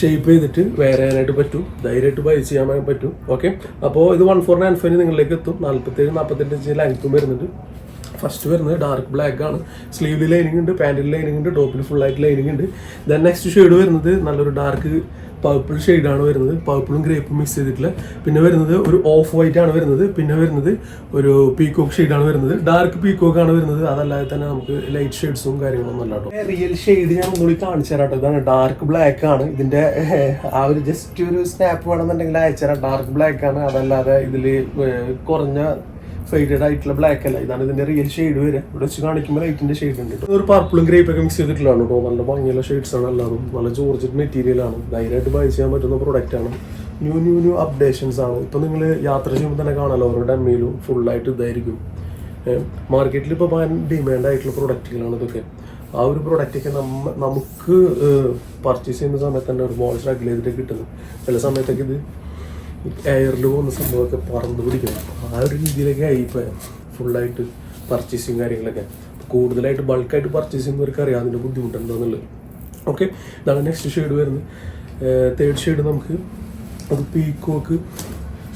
ഷേപ്പ് ചെയ്തിട്ട് വേറെ ചെയ്യാനായിട്ട് പറ്റും. ധൈര്യമായിട്ട് ബൈ ചെയ്യാൻ പറ്റും. ഓക്കെ അപ്പോൾ ഇത് വൺ ഫോർ നയൻ ഫൈവ് നിങ്ങളിലേക്ക് എത്തും. നാൽപ്പത്തേഴ് നാൽപ്പത്തെട്ട് ഇഞ്ച് ലെങ്ത്തും വരുന്നുണ്ട്. ഫസ്റ്റ് വരുന്നത് ഡാർക്ക് ബ്ലാക്ക് ആണ്. സ്ലീവിൽ ലൈനിങ് ഉണ്ട് പാന്റിൽ ലൈനിങ് ഉണ്ട് ടോപ്പിൽ ഫുൾ ആയിട്ട് ലൈനിങ് ഉണ്ട്. ദെൻ നെക്സ്റ്റ് ഷെയ്ഡ് വരുന്നത് നല്ലൊരു ഡാർക്ക് പർപ്പിൾ ഷെയ്ഡാണ് വരുന്നത്. പർപ്പിളും ഗ്രേപ്പും മിക്സ് ചെയ്തിട്ടുള്ള. പിന്നെ വരുന്നത് ഒരു ഓഫ് വൈറ്റ് ആണ് വരുന്നത്. പിന്നെ വരുന്നത് ഒരു പീക്കോക്ക് ഷെയ്ഡാണ് വരുന്നത്. ഡാർക്ക് പീക്കോക്ക് ആണ് വരുന്നത്. അതല്ലാതെ തന്നെ നമുക്ക് ലൈറ്റ് ഷെയ്ഡ്സും കാര്യങ്ങളൊന്നും അല്ല കേട്ടോ. റിയൽ ഷെയ്ഡ് ഞാൻ ഒന്നുകൂടി കാണിച്ചു തരാം കേട്ടോ. ഇതാണ് ഡാർക്ക് ബ്ലാക്ക് ആണ്. ഇതിന്റെ ആ ഒരു ജസ്റ്റ് ഒരു സ്നാപ്പ് വേണമെന്നുണ്ടെങ്കിൽ അയച്ചു തരാം. ഡാർക്ക് ബ്ലാക്ക് ആണ്. അതല്ലാതെ ഇതിൽ കുറഞ്ഞ ഫെയ്ഡഡ് ആയിട്ടുള്ള ബ്ലാക്ക് അല്ല. ഇതാണ് ഇതിന്റെ റിയൽ ഷെയ്ഡ് വരെ. ഇവിടെ വെച്ച് കാണിക്കുമ്പോൾ ലൈറ്റിന്റെ ഷെയ്ഡ് ഉണ്ട്. ഒരു പർപ്പിളും ഗ്രേപ്പ് ഒക്കെ മിക്സ് ചെയ്തിട്ടുള്ളതാണ് കേട്ടോ നല്ല ഭംഗിയുള്ള ഷെയ്ഡ്സ് ആണ് എല്ലാതും. നല്ല ജോർജറ്റ് മെറ്റീരിയൽ ആണ്. ധൈര്യമായിട്ട് ബൈ ചെയ്യാൻ പറ്റുന്ന പ്രൊഡക്റ്റ് ആണ്. ന്യൂ ന്യൂ ന്യൂ അപ്ഡേഷൻസ് ആണ്. ഇപ്പൊ നിങ്ങൾ യാത്ര ചെയ്യുമ്പോൾ തന്നെ കാണാലോ? ഓരോ ഡമ്മിയിലും ഫുള്ളായിട്ട് ഇതായിരിക്കും. മാർക്കറ്റിൽ ഇപ്പോൾ ഡിമാൻഡ് ആയിട്ടുള്ള പ്രൊഡക്റ്റുകളാണ് ഇതൊക്കെ. ആ ഒരു പ്രൊഡക്റ്റൊക്കെ നമ്മ നമുക്ക് പർച്ചേസ് ചെയ്യുന്ന സമയത്ത് തന്നെ ഒരുപാട് സ്ട്രഗിൾ ചെയ്തിട്ട് കിട്ടുന്നത് ചില സമയത്തൊക്കെ ഇത് എയറിൽ പോകുന്ന സംഭവമൊക്കെ പറന്ന് പിടിക്കണം ആ ഒരു രീതിയിലൊക്കെ ആയി ഇപ്പോൾ ഫുള്ളായിട്ട് പർച്ചേസിങ് കാര്യങ്ങളൊക്കെ. കൂടുതലായിട്ട് ബൾക്കായിട്ട് പർച്ചേസ് ചെയ്യുന്നവർക്ക് അറിയാം അതിന്റെ ബുദ്ധിമുട്ടുണ്ടോയെന്നുള്ളത് ഓക്കെ ഇതാണ് നെക്സ്റ്റ് ഷെയ്ഡ് വരുന്നത്. തേർഡ് ഷെയ്ഡ് നമുക്ക് അത് പീക്കോക്ക്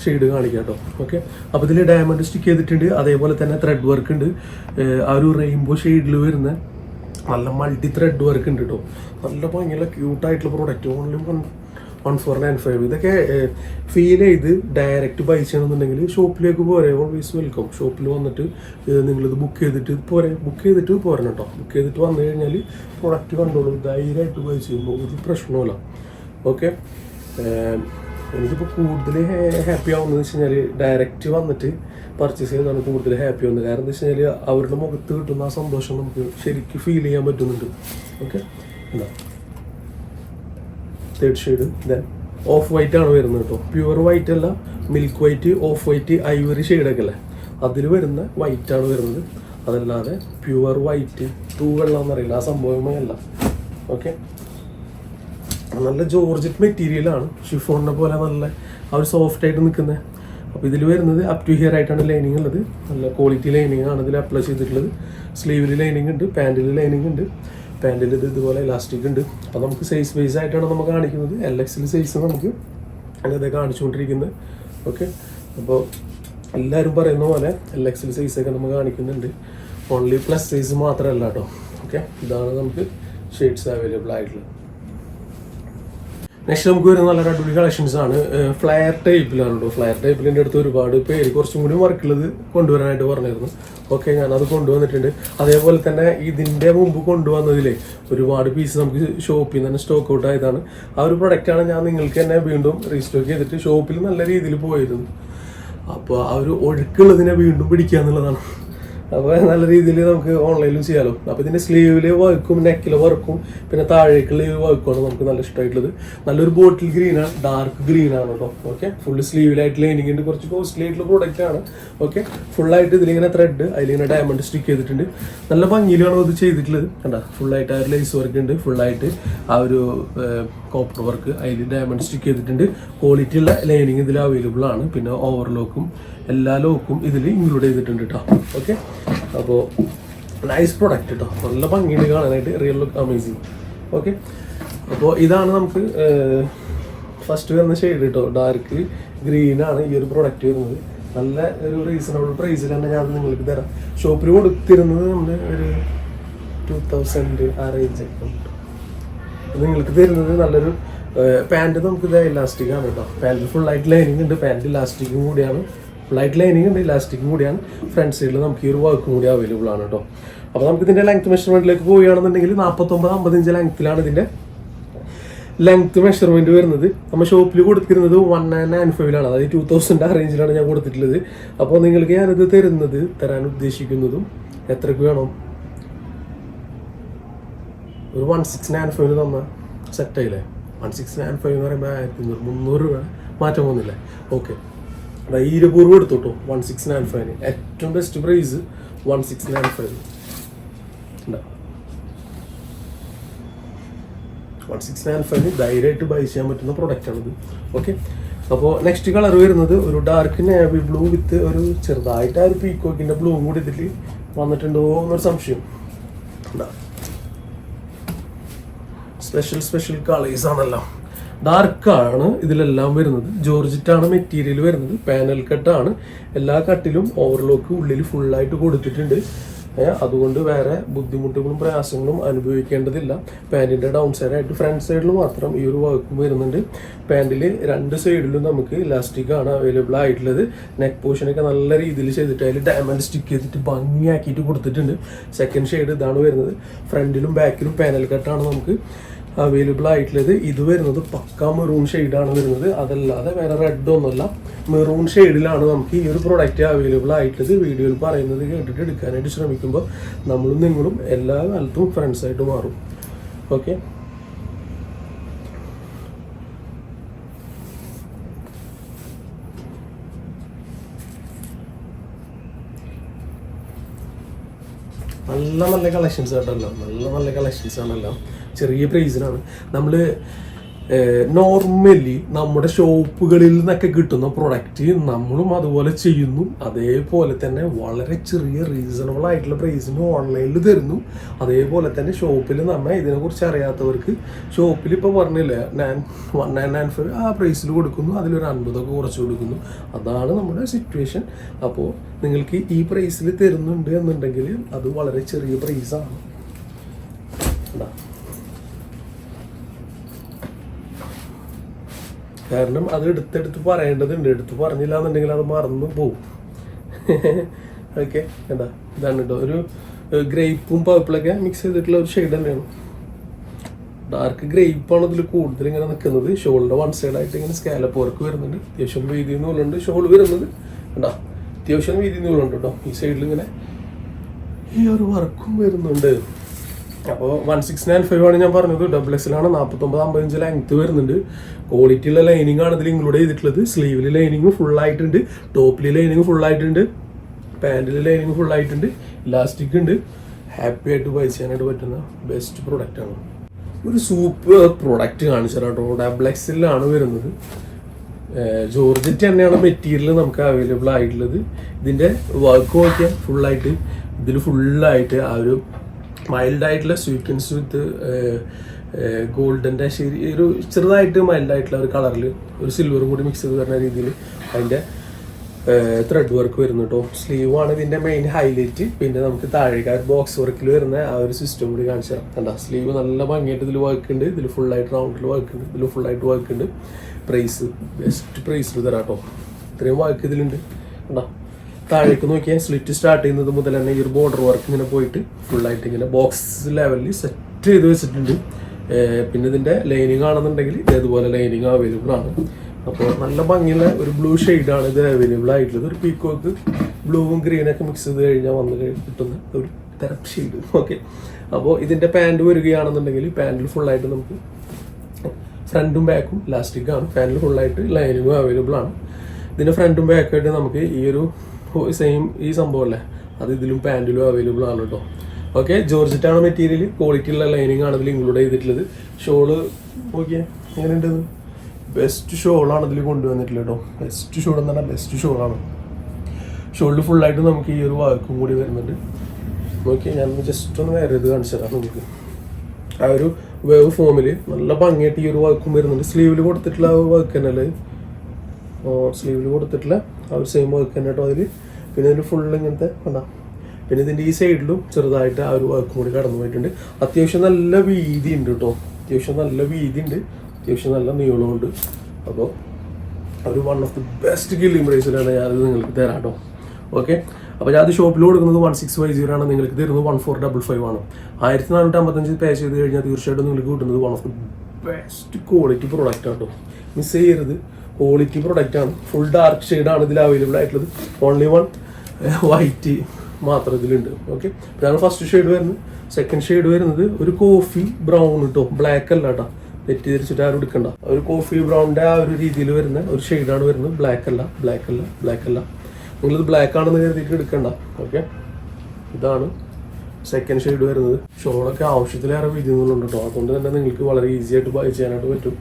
ഷെയ്ഡ് കാണിക്കാം കേട്ടോ. ഓക്കെ അപ്പോൾ ഇതിൽ ഡയമണ്ട് സ്റ്റിക്ക് ചെയ്തിട്ടുണ്ട്. അതേപോലെ തന്നെ ത്രെഡ് വർക്ക് ഉണ്ട്. ആ ഒരു റെയിൻബോ ഷെയ്ഡിൽ വരുന്ന നല്ല മൾട്ടി ത്രെഡ് വർക്ക് ഉണ്ട് കേട്ടോ. നല്ല ഭംഗിയുള്ള ക്യൂട്ടായിട്ടുള്ള product only one one four nine five ഇതൊക്കെ ഫീൽ ചെയ്ത് ഡയറക്റ്റ് ബൈ ചെയ്യണമെന്നുണ്ടെങ്കിൽ ഷോപ്പിലേക്ക് പോരെ. ഓൾവേസ് വെൽക്കം ഷോപ്പിൽ വന്നിട്ട് നിങ്ങളിത് ബുക്ക് ചെയ്തിട്ട് പോരെ. ബുക്ക് ചെയ്തിട്ട് പോരണം കേട്ടോ ബുക്ക് ചെയ്തിട്ട് വന്നു കഴിഞ്ഞാൽ പ്രൊഡക്റ്റ് കണ്ടോളൂ. ധൈര്യമായിട്ട് ബൈ ചെയ്യുമ്പോൾ ഒരു പ്രശ്നമില്ല ഓക്കെ എനിക്കിപ്പോൾ കൂടുതൽ ഹാപ്പി ആവുന്നത് വെച്ച് കഴിഞ്ഞാൽ ഡയറക്റ്റ് വന്നിട്ട് പർച്ചേസ് ചെയ്യുന്നതാണ് കൂടുതൽ ഹാപ്പി ആവുന്നത്. കാരണം എന്താ വെച്ച് കഴിഞ്ഞാൽ അവരുടെ മുഖത്ത് കിട്ടുന്ന ആ സന്തോഷം നമുക്ക് ശരിക്കും ഫീൽ ചെയ്യാൻ പറ്റുന്നുണ്ട്. ഓക്കെ എന്താ third shade then off white ആണ് വരുന്നത് കേട്ടോ പ്യുവർ വൈറ്റ് അല്ല milk white off white ivory ഷെയ്ഡൊക്കെ അല്ലേ? അതിൽ വരുന്ന വൈറ്റ് ആണ് വരുന്നത്. അതല്ലാതെ പ്യുവർ വൈറ്റ് തൂവെള്ളം എന്നറിയില്ല ആ സംഭവമേ അല്ല. ഓക്കെ നല്ല ജോർജറ്റ് മെറ്റീരിയൽ ആണ്. ഷിഫോണിനെ പോലെ നല്ല ആ ഒരു സോഫ്റ്റ് ആയിട്ട് നിൽക്കുന്നത് അപ്പോൾ ഇതിൽ വരുന്നത് അപ് ടു ഹിയർ ആയിട്ടാണ് ലൈനിങ് ഉള്ളത്. നല്ല ക്വാളിറ്റി ലൈനിങ് ആണ് ഇതിൽ അപ്ലൈ ചെയ്തിട്ടുള്ളത്. സ്ലീവിൽ ലൈനിങ് ഉണ്ട് പാന്റിൽ ലൈനിങ് ഉണ്ട്. പാന്റിൽ ഇത് ഇതുപോലെ ഇലാസ്റ്റിക് ഉണ്ട്. അപ്പോൾ നമുക്ക് സൈസ് വൈസ് ആയിട്ടാണ് നമ്മൾ കാണിക്കുന്നത്. എൽ എക്സിൽ സൈസ് നമുക്ക് അത് കാണിച്ചുകൊണ്ടിരിക്കുന്നത് ഓക്കെ അപ്പോൾ എല്ലാവരും പറയുന്ന പോലെ എൽ എക്സിൽ സൈസൊക്കെ നമ്മൾ കാണിക്കുന്നുണ്ട്. ഓൺലി പ്ലസ് സൈസ് മാത്രമല്ല കേട്ടോ ഓക്കെ ഇതാണ് നമുക്ക് ഷെയ്ഡ്സ് അവൈലബിൾ ആയിട്ടുള്ളത്. നെക്സ്റ്റ് നമുക്ക് വരുന്ന നല്ല അടിപൊളി കളക്ഷൻസ് ആണ് ഫ്ലയർ ടൈപ്പിലാണ് കേട്ടോ ഫ്ലയർ ടൈപ്പിലിന്റെ അടുത്ത് ഒരുപാട് പേര് കുറച്ചും കൂടി വർക്കുള്ളത് കൊണ്ടുവരാനായിട്ട് പറഞ്ഞിരുന്നു. ഓക്കെ അത് കൊണ്ടുവന്നിട്ടുണ്ട്. അതേപോലെ തന്നെ ഇതിന്റെ മുമ്പ് കൊണ്ടുവന്നതിലെ ഒരുപാട് പീസ് നമുക്ക് ഷോപ്പിൽ നിന്ന് തന്നെ സ്റ്റോക്ക് ഔട്ട് ആയതാണ്. ആ ഒരു പ്രൊഡക്റ്റാണ് ഞാൻ നിങ്ങൾക്ക് തന്നെ വീണ്ടും റീസ്റ്റോക്ക് ചെയ്തിട്ട് ഷോപ്പിൽ നല്ല രീതിയിൽ പോയിരുന്നു. അപ്പോൾ ആ ഒരു ഒഴുക്കുള്ളതിനെ വീണ്ടും പിടിക്കുക എന്നുള്ളതാണ്. അപ്പോൾ നല്ല രീതിയിൽ നമുക്ക് ഓൺലൈനിലും ചെയ്യാലോ. അപ്പോൾ ഇതിന്റെ സ്ലീവിൽ വർക്കും നെക്കിലെ വർക്കും പിന്നെ താഴേക്കുള്ള ഈ വർക്കുമാണ് നമുക്ക് നല്ല ഇഷ്ടമായിട്ടുള്ളത്. നല്ലൊരു ബോട്ടിൽ ഗ്രീനാണ് ഡാർക്ക് ഗ്രീൻ ആണ് കേട്ടോ ഓക്കെ ഫുൾ സ്ലീവിലായിട്ട് ലൈനിങ് ഉണ്ട്. കുറച്ച് കോസ്റ്റ്ലി ആയിട്ടുള്ള പ്രോഡക്റ്റ് ആണ്. ഓക്കെ ഫുള്ളായിട്ട് ഇതിലിങ്ങനെ ത്രെഡ് അതിലിങ്ങനെ ഡയമണ്ട് സ്റ്റിക്ക് ചെയ്തിട്ടുണ്ട്. നല്ല ഭംഗിയിലാണ് അത് ചെയ്തിട്ടുള്ളത്. കണ്ട? ഫുള്ളായിട്ട് ആ ഒരു ലൈസ് വർക്ക് ഉണ്ട്. ഫുള്ളായിട്ട് ആ ഒരു കോപ്പർ വർക്ക് അതിൽ ഡയമണ്ട് സ്റ്റിക്ക് ചെയ്തിട്ടുണ്ട്. ക്വാളിറ്റി ഉള്ള ലൈനിങ് ഇതിൽ അവൈലബിൾ ആണ്. പിന്നെ ഓവർലോക്കും എല്ലാ ലോക്കും ഇതിൽ ഇൻക്ലൂഡ് ചെയ്തിട്ടുണ്ട് കേട്ടോ ഓക്കെ അപ്പോൾ നൈസ് പ്രൊഡക്റ്റ് കേട്ടോ നല്ല ഭംഗിയുണ്ട് കാണാനായിട്ട്. റിയൽ ലുക്ക് അമേസിങ് ഓക്കെ അപ്പോൾ ഇതാണ് നമുക്ക് ഫസ്റ്റ് വരുന്ന ഷെയ്ഡ് കേട്ടോ ഡാർക്ക് ഗ്രീനാണ് ഈ ഒരു പ്രൊഡക്റ്റ് വരുന്നത്. നല്ല ഒരു റീസണബിൾ പ്രൈസിൽ തന്നെ ഞാൻ നിങ്ങൾക്ക് തരാം. ഷോപ്പിൽ കൊടുത്തിരുന്നത് നമ്മൾ ഒരു ടു തൗസൻഡ് ആ റേഞ്ച് നിങ്ങൾക്ക് തരുന്നത് നല്ലൊരു പാന്റ് നമുക്ക് ഇത് ഇലാസ്റ്റിക് ആണ് കേട്ടോ പാന്റ് ഫുള്ളായിട്ട് ലൈനിങ് ഉണ്ട്. പാന്റ് ഇലാസ്റ്റിക്കും കൂടിയാണ്. ഫുള്ളായിട്ട് ലൈനിങ് ഉണ്ട് ഇലാസ്റ്റിക്കും കൂടിയാണ്. ഫ്രണ്ട് സൈഡിൽ നമുക്ക് ഈ ഒരു വർക്കും കൂടി അവൈലബിൾ ആണ് കേട്ടോ അപ്പോൾ നമുക്ക് ഇതിന്റെ ലെങ്ത് മെഷർമെന്റിലേക്ക് പോവുകയാണെന്നുണ്ടെങ്കിൽ നാൽപ്പത്തൊമ്പത് അമ്പത് ഇഞ്ച് ലെങ്ത്തിലാണ് ഇതിന്റെ ലെങ്ത് മെഷർമെന്റ് വരുന്നത്. നമ്മൾ ഷോപ്പിൽ കൊടുത്തിരുന്നത് വൺ നയൻ നയൻ ഫൈവിലാണ് അതായത് ടൂ തൗസൻഡ് ആ റേഞ്ചിലാണ് ഞാൻ കൊടുത്തിട്ടുള്ളത്. അപ്പോൾ നിങ്ങൾക്ക് ഞാനിത് തരുന്നത് തരാൻ ഉദ്ദേശിക്കുന്നതും എത്രക്ക് വേണം? ഒരു വൺ സിക്സ് നയൻ ഫൈവിന് തന്ന സെറ്റായില്ലേ വൺ സിക്സ് നയൻ ഫൈവ് എന്ന് പറയുമ്പോൾ ആയിരത്തി മുന്നൂറ് രൂപ മാറ്റം പോകുന്നില്ലേ ഓക്കെ രൂപ എടുത്തോട്ടോ. വൺ സിക്സ് നയൻ ഫൈവ് ഏറ്റവും best price one six nine five one six nine five ധൈര്യമായിട്ട് ബൈ ചെയ്യാൻ പറ്റുന്ന പ്രൊഡക്റ്റാണിത് ഓക്കെ അപ്പോൾ നെക്സ്റ്റ് കളർ വരുന്നത് ഒരു ഡാർക്ക് നേവി ബ്ലൂ വിത്ത് ഒരു ചെറുതായിട്ട് ആ ഒരു പീക്കോക്കിന്റെ ബ്ലൂവും കൂടി ഇതിൽ വന്നിട്ടുണ്ടോ എന്നൊരു സംശയം. സ്പെഷ്യൽ സ്പെഷ്യൽ കളേഴ്സ് ആണല്ലോ. ഡാർക്കാണ് ഇതിലെല്ലാം വരുന്നത്. ജോർജിറ്റാണ് മെറ്റീരിയൽ വരുന്നത്. പാനൽ കട്ടാണ്. എല്ലാ കട്ടിലും ഓവർലോക്ക് ഉള്ളിൽ ഫുള്ളായിട്ട് കൊടുത്തിട്ടുണ്ട്. അതുകൊണ്ട് വേറെ ബുദ്ധിമുട്ടുകളും പ്രയാസങ്ങളും അനുഭവിക്കേണ്ടതില്ല. പാന്റിന്റെ ഡൗൺ സൈഡായിട്ട് ഫ്രണ്ട് സൈഡിൽ മാത്രം ഈ ഒരു വർക്കും വരുന്നുണ്ട്. പാന്റിൽ രണ്ട് സൈഡിലും നമുക്ക് ഇലാസ്റ്റിക് ആണ് അവൈലബിൾ ആയിട്ടുള്ളത്. നെക്ക് പോർഷനൊക്കെ നല്ല രീതിയിൽ ചെയ്തിട്ട് അതിൽ ഡയമണ്ട് സ്റ്റിക്ക് ചെയ്തിട്ട് ഭംഗിയാക്കിയിട്ട് കൊടുത്തിട്ടുണ്ട്. സെക്കൻഡ് ഷെയ്ഡ് ഇതാണ് വരുന്നത്. ഫ്രണ്ടിലും ബാക്കിലും പാനൽ കട്ടാണ് നമുക്ക്. അവൈലബിൾ ആയിട്ടുള്ളത്. ഇത് വരുന്നത് പക്ക മെറൂൺ ഷെയ്ഡാണ് വരുന്നത്. അതല്ലാതെ വേറെ റെഡ് ഒന്നുമല്ല. മെറൂൺ ഷെയ്ഡിലാണ് നമുക്ക് ഈ ഒരു പ്രോഡക്റ്റ് അവൈലബിൾ ആയിട്ടുള്ളത് വീഡിയോയിൽ പറയുന്നത് കേട്ടിട്ട് എടുക്കാനായിട്ട് ശ്രമിക്കുമ്പോൾ നമ്മളും നിങ്ങളും എല്ലാ കാലത്തും ഫ്രണ്ട്സ് ആയിട്ട് മാറും. ഓക്കെ നല്ല നല്ല കളക്ഷൻസ് കേട്ടല്ലോ നല്ല നല്ല കളക്ഷൻസ് ആണല്ലോ. ചെറിയ പ്രൈസിനാണ് നമ്മൾ നോർമലി നമ്മുടെ ഷോപ്പുകളിൽ നിന്നൊക്കെ കിട്ടുന്ന പ്രൊഡക്റ്റ് നമ്മളും അതുപോലെ ചെയ്യുന്നു. അതേപോലെ തന്നെ വളരെ ചെറിയ റീസണബിൾ ആയിട്ടുള്ള പ്രൈസിന് ഓൺലൈനിൽ തരുന്നു. അതേപോലെ തന്നെ ഷോപ്പിൽ നമ്മൾ ഇതിനെക്കുറിച്ച് അറിയാത്തവർക്ക് ഷോപ്പിൽ ഇപ്പോൾ പറഞ്ഞില്ല ഞാൻ വൺ നയൻ നയൻ ഫൈവ് ആ പ്രൈസിൽ കൊടുക്കുന്നു. അതിലൊരു അൻപതൊക്കെ കുറച്ച് കൊടുക്കുന്നു. അതാണ് നമ്മുടെ സിറ്റുവേഷൻ അപ്പോൾ നിങ്ങൾക്ക് ഈ പ്രൈസിൽ തരുന്നുണ്ട് എന്നുണ്ടെങ്കിൽ അത് വളരെ ചെറിയ പ്രൈസാണ് ഇതാ. കാരണം അത് എടുത്തെടുത്ത് പറയേണ്ടതുണ്ട്. എടുത്ത് പറഞ്ഞില്ല എന്നുണ്ടെങ്കിൽ അത് മറന്നു പോവും. ഓക്കെ എന്താ ഇതാണ് കേട്ടോ ഒരു ഗ്രേപ്പും പർപ്പിളൊക്കെ മിക്സ് ചെയ്തിട്ടുള്ള ഒരു ഷെയ്ഡ് തന്നെയാണ്. ഡാർക്ക് ഗ്രേപ്പാണ് ഇതിൽ കൂടുതൽ ഇങ്ങനെ നിൽക്കുന്നത് ഷോളിന്റെ വൺ സൈഡായിട്ട് ഇങ്ങനെ സ്കാലപ്പ് വർക്ക് വരുന്നുണ്ട്. അത്യാവശ്യം വീതി നൂലുണ്ട്. ഷോൾ വരുന്നത്. കേട്ടോ അത്യാവശ്യം വീതി നൂലുണ്ട് കേട്ടോ ഈ സൈഡിൽ ഇങ്ങനെ ഈ ഒരു വർക്കും വരുന്നുണ്ട്. അപ്പോൾ വൺ സിക്സ് നയൻ ഫൈവ് ആണ് ഞാൻ പറഞ്ഞത്. ഡബിൾ എക്സിലാണ് നാൽപ്പത്തൊമ്പത് അമ്പത്തഞ്ച് ലെങ്ത് വരുന്നുണ്ട്. ക്വാളിറ്റി ഉള്ള ലൈനിങ് ആണ് ഇതിൽ ഇൻക്ലൂഡ് ചെയ്തിട്ടുള്ളത്. സ്ലീവിൽ ലൈനിങ് ഫുൾ ആയിട്ടുണ്ട്. ടോപ്പിൽ ലൈനിങ് ഫുൾ ആയിട്ടുണ്ട്. പാന്റിൽ ലൈനിങ് ഫുൾ ആയിട്ടുണ്ട്. ഇലാസ്റ്റിക് ഉണ്ട്. ഹാപ്പി ആയിട്ട് ബൈ ചെയ്യാനായിട്ട് പറ്റുന്ന ബെസ്റ്റ് പ്രൊഡക്റ്റ് ആണ്. ഒരു സൂപ്പർ പ്രൊഡക്റ്റ് കാണിച്ചു കേട്ടോ ഡബിൾ എക്സിലാണ് വരുന്നത്. ജോർജറ്റ് തന്നെയാണ് മെറ്റീരിയൽ നമുക്ക് അവൈലബിൾ ആയിട്ടുള്ളത്. ഇതിന്റെ വർക്ക് നോക്കിയാൽ ഫുള്ളായിട്ട് ഇതിൽ ഫുള്ളായിട്ട് ആ ഒരു മൈൽഡ് ആയിട്ടുള്ള സ്വീക്വൻസ് വിത്ത് ഗോൾഡന്റെ ശരി ഒരു ചെറുതായിട്ട് മൈൽഡായിട്ടുള്ള ഒരു കളറിൽ ഒരു സിൽവറും കൂടി മിക്സ് ചെയ്ത് വരുന്ന രീതിയിൽ അതിന്റെ ത്രെഡ് വർക്ക് വരുന്നു കേട്ടോ സ്ലീവ് ആണ് ഇതിന്റെ മെയിൻ ഹൈലൈറ്റ് പിന്നെ നമുക്ക് താഴേക്ക് ബോക്സ് വർക്കിൽ വരുന്ന ആ ഒരു സിസ്റ്റം കൂടി കാണിച്ചു തരാം. കണ്ട? സ്ലീവ് നല്ല ഭംഗിയായിട്ട് ഇതിൽ വർക്ക് ഉണ്ട്. ഇതിൽ ഫുള്ളായിട്ട് റൗണ്ടിൽ വർക്ക് ഉണ്ട്. ഇതിൽ ഫുള്ളായിട്ട് വർക്ക് ഉണ്ട്. പ്രൈസ് ബെസ്റ്റ് പ്രൈസിൽ തരാം കേട്ടോ ഇത്രയും വർക്ക് ഇതിലുണ്ട്. കണ്ടോ? താഴേക്ക് നോക്കിയാൽ സ്ലിറ്റ് സ്റ്റാർട്ട് ചെയ്യുന്നത് മുതൽ തന്നെ ഈ ഒരു ബോർഡർ വർക്ക് ഇങ്ങനെ പോയിട്ട് ഫുൾ ആയിട്ട് ഇങ്ങനെ ബോക്സ് ലെവലിൽ സെറ്റ് ചെയ്ത് വെച്ചിട്ടുണ്ട്. പിന്നെ ഇതിന്റെ ലൈനിങ് ആണെന്നുണ്ടെങ്കിൽ ഇതേതുപോലെ ലൈനിങ് അവൈലബിൾ ആണ്. അപ്പോൾ നല്ല ഭംഗിയുള്ള ഒരു ബ്ലൂ ആണ് ഇത് അവൈലബിൾ ആയിട്ടുള്ളത്. ഒരു പീക്കോക്ക് ബ്ലൂവും ഗ്രീനൊക്കെ മിക്സ് ചെയ്ത് കഴിഞ്ഞാൽ വന്ന് കിട്ടുന്ന ഒരു തരം ഷെയ്ഡ് ഓക്കെ അപ്പോൾ ഇതിന്റെ പാന്റ് വരികയാണെന്നുണ്ടെങ്കിൽ പാന്റിൽ ഫുള്ളായിട്ട് നമുക്ക് ഫ്രണ്ടും ബാക്കും ലാസ്റ്റിക്കാണ് ഫുൾ ഫുള്ളായിട്ട് ലൈനിങ്ങും അവൈലബിൾ ആണ്. ഇതിന്റെ ഫ്രണ്ടും ബാക്കും ആയിട്ട് നമുക്ക് ഈ ഒരു സെയിം ഈ സംഭവം അല്ലേ? അത് ഇതിലും പാന്റിലും അവൈലബിൾ ആണ് കേട്ടോ ഓക്കെ ജോർജറ്റ് ആണ് മെറ്റീരിയൽ ക്വാളിറ്റി ഉള്ള ലൈനിങ് ആണ് ഇതിൽ ഇൻക്ലൂഡ് ചെയ്തിട്ടുള്ളത്. ഷോൾ നോക്കിയേ എങ്ങനെയുണ്ട് ബെസ്റ്റ് ഷോളാണ് ഇതിൽ കൊണ്ടുവന്നിട്ടുള്ളത് കേട്ടോ ബെസ്റ്റ് ഷോൾ എന്ന് പറഞ്ഞാൽ ബെസ്റ്റ് ഷോളാണ് ഷോളിൽ ഫുള്ളായിട്ട് നമുക്ക് ഈ ഒരു വാക്കും കൂടി വരുന്നുണ്ട്. നോക്കിയാൽ ഞാൻ ജസ്റ്റ് ഒന്ന് വേറെ ഇത് കാണിച്ചു തരാം നമുക്ക് ആ ഒരു വേവ് ഫോമിൽ നല്ല ഭംഗിയായിട്ട് ഈ ഒരു വർക്കും വരുന്നുണ്ട്. സ്ലീവിൽ കൊടുത്തിട്ടുള്ള ആ വർക്ക് തന്നെയല്ലേ സ്ലീവിൽ കൊടുത്തിട്ടുള്ള ആ സെയിം വർക്ക് തന്നെ കേട്ടോ അതിൽ പിന്നെ ഇതിൽ ഫുൾ ഇങ്ങനത്തെ കണ്ടാ? പിന്നെ ഇതിന്റെ ഈ സൈഡിലും ചെറുതായിട്ട് ആ ഒരു വർക്ക് കൂടി കടന്നു പോയിട്ടുണ്ട്. അത്യാവശ്യം നല്ല വീതി ഉണ്ട് കേട്ടോ അത്യാവശ്യം നല്ല വീതി ഉണ്ട്. അത്യാവശ്യം നല്ല നീളമുണ്ട് അപ്പോൾ ഒരു one of the best killing പ്രൈസിലാണ് ഞാനത് നിങ്ങൾക്ക് തരാം കേട്ടോ ഓക്കെ അപ്പോൾ ഞാൻ അത് ഷോപ്പിൽ കൊടുക്കുന്നത് വൺ സിക്സ് ഫൈവ് സീറോ ആണ്. നിങ്ങൾക്ക് തരുന്നത് വൺ ഫോർ ഡബിൾ ഫൈവ് ആണ്. ആയിരത്തി നാനൂറ്റി അമ്പത്തഞ്ച് പേ ചെയ്ത് കഴിഞ്ഞാൽ തീർച്ചയായിട്ടും നിങ്ങൾക്ക് കിട്ടുന്നത് one of the best quality product ആണ് കേട്ടോ മിസ് ചെയ്യരുത്. ക്വാളിറ്റി പ്രോഡക്റ്റ് ആണ്. ഫുൾ ഡാർക്ക് ഷെയ്ഡാണ് ഇതിൽ അവൈലബിൾ ആയിട്ടുള്ളത്. ഓൺലി വൺ വൈറ്റ് മാത്രം ഇതിലുണ്ട്. ഓക്കെ ഇതാണ് ഫസ്റ്റ് ഷെയ്ഡ് വരുന്നത്. സെക്കൻഡ് ഷെയ്ഡ് വരുന്നത് ഒരു കോഫി ബ്രൗൺ കിട്ടും ബ്ലാക്ക് അല്ല കേട്ടോ തെറ്റിദ്ധരിച്ചിട്ട് ആരും എടുക്കണ്ട. ഒരു കോഫി ബ്രൗണിന്റെ ആ ഒരു രീതിയിൽ വരുന്ന ഒരു ഷെയ്ഡാണ് വരുന്നത്. ബ്ലാക്ക് അല്ല. ബ്ലാക്ക് അല്ല. ബ്ലാക്ക് അല്ല. നിങ്ങളിത് ബ്ലാക്ക് ആണെന്ന് കരുതിയിട്ട് എടുക്കണ്ട. ഓക്കെ ഇതാണ് സെക്കൻഡ് ഷെയ്ഡ് വരുന്നത്. ഷോളൊക്കെ ആവശ്യത്തിലേറെ വിധികളുണ്ട് കേട്ടോ അതുകൊണ്ട് തന്നെ നിങ്ങൾക്ക് വളരെ ഈസി ആയിട്ട് ബൈ ചെയ്യാനായിട്ട് പറ്റും.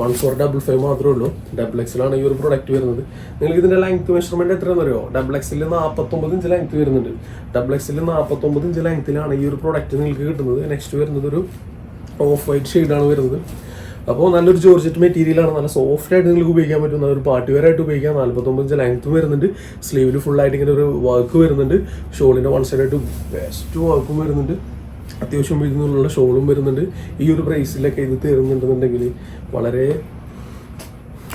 വൺ ഫോർ ഡബിൾ ഫൈവ് മാത്രമേ ഉള്ളൂ. ഡബിൾ എക്സിലാണ് ഈ ഒരു പ്രൊഡക്റ്റ് വരുന്നത്. നിങ്ങൾക്ക് ഇതിന്റെ ലെങ്ത് മെഷർമെന്റ് എത്രയാണെന്ന് അറിയോ ഡബിൾ എക്സിൽ നാൽപ്പത്തൊമ്പത് ഇഞ്ച് ലെങ്ത് വരുന്നുണ്ട്. ഡബിൾ എക്സിൽ നാൽപ്പത്തൊമ്പത് ഇഞ്ച് ലെങ്ത്തിലാണ് ഈ ഒരു പ്രൊഡക്റ്റ് നിങ്ങൾക്ക് കിട്ടുന്നത്. നെക്സ്റ്റ് വരുന്നത് ഒരു ഓഫ് വൈറ്റ് ഷെയ്ഡാണ് വരുന്നത്. അപ്പോൾ നല്ലൊരു ജോർജറ്റ് മെറ്റീരിയലാണ് നല്ല സോഫ്റ്റ് ആയിട്ട് നിങ്ങൾക്ക് ഉപയോഗിക്കാൻ പറ്റുന്ന ഒരു പാർട്ടി വെയർ ആയിട്ട് ഉപയോഗിക്കാം. ഇഞ്ച് ലെങ്ത്തും വരുന്നുണ്ട്. സ്ലീവിൽ ഫുൾ ആയിട്ട് ഇങ്ങനെ ഒരു വർക്ക് വരുന്നുണ്ട്. ഷോളിന്റെ വൺ സൈഡായിട്ട് ബെസ്റ്റ് വർക്കും വരുന്നുണ്ട്. അത്യാവശ്യം വീതിനുള്ള ഷോളും വരുന്നുണ്ട്. ഈ ഒരു പ്രൈസിലൊക്കെ ഇത് തരുന്നുണ്ടെന്നുണ്ടെങ്കിൽ വളരെ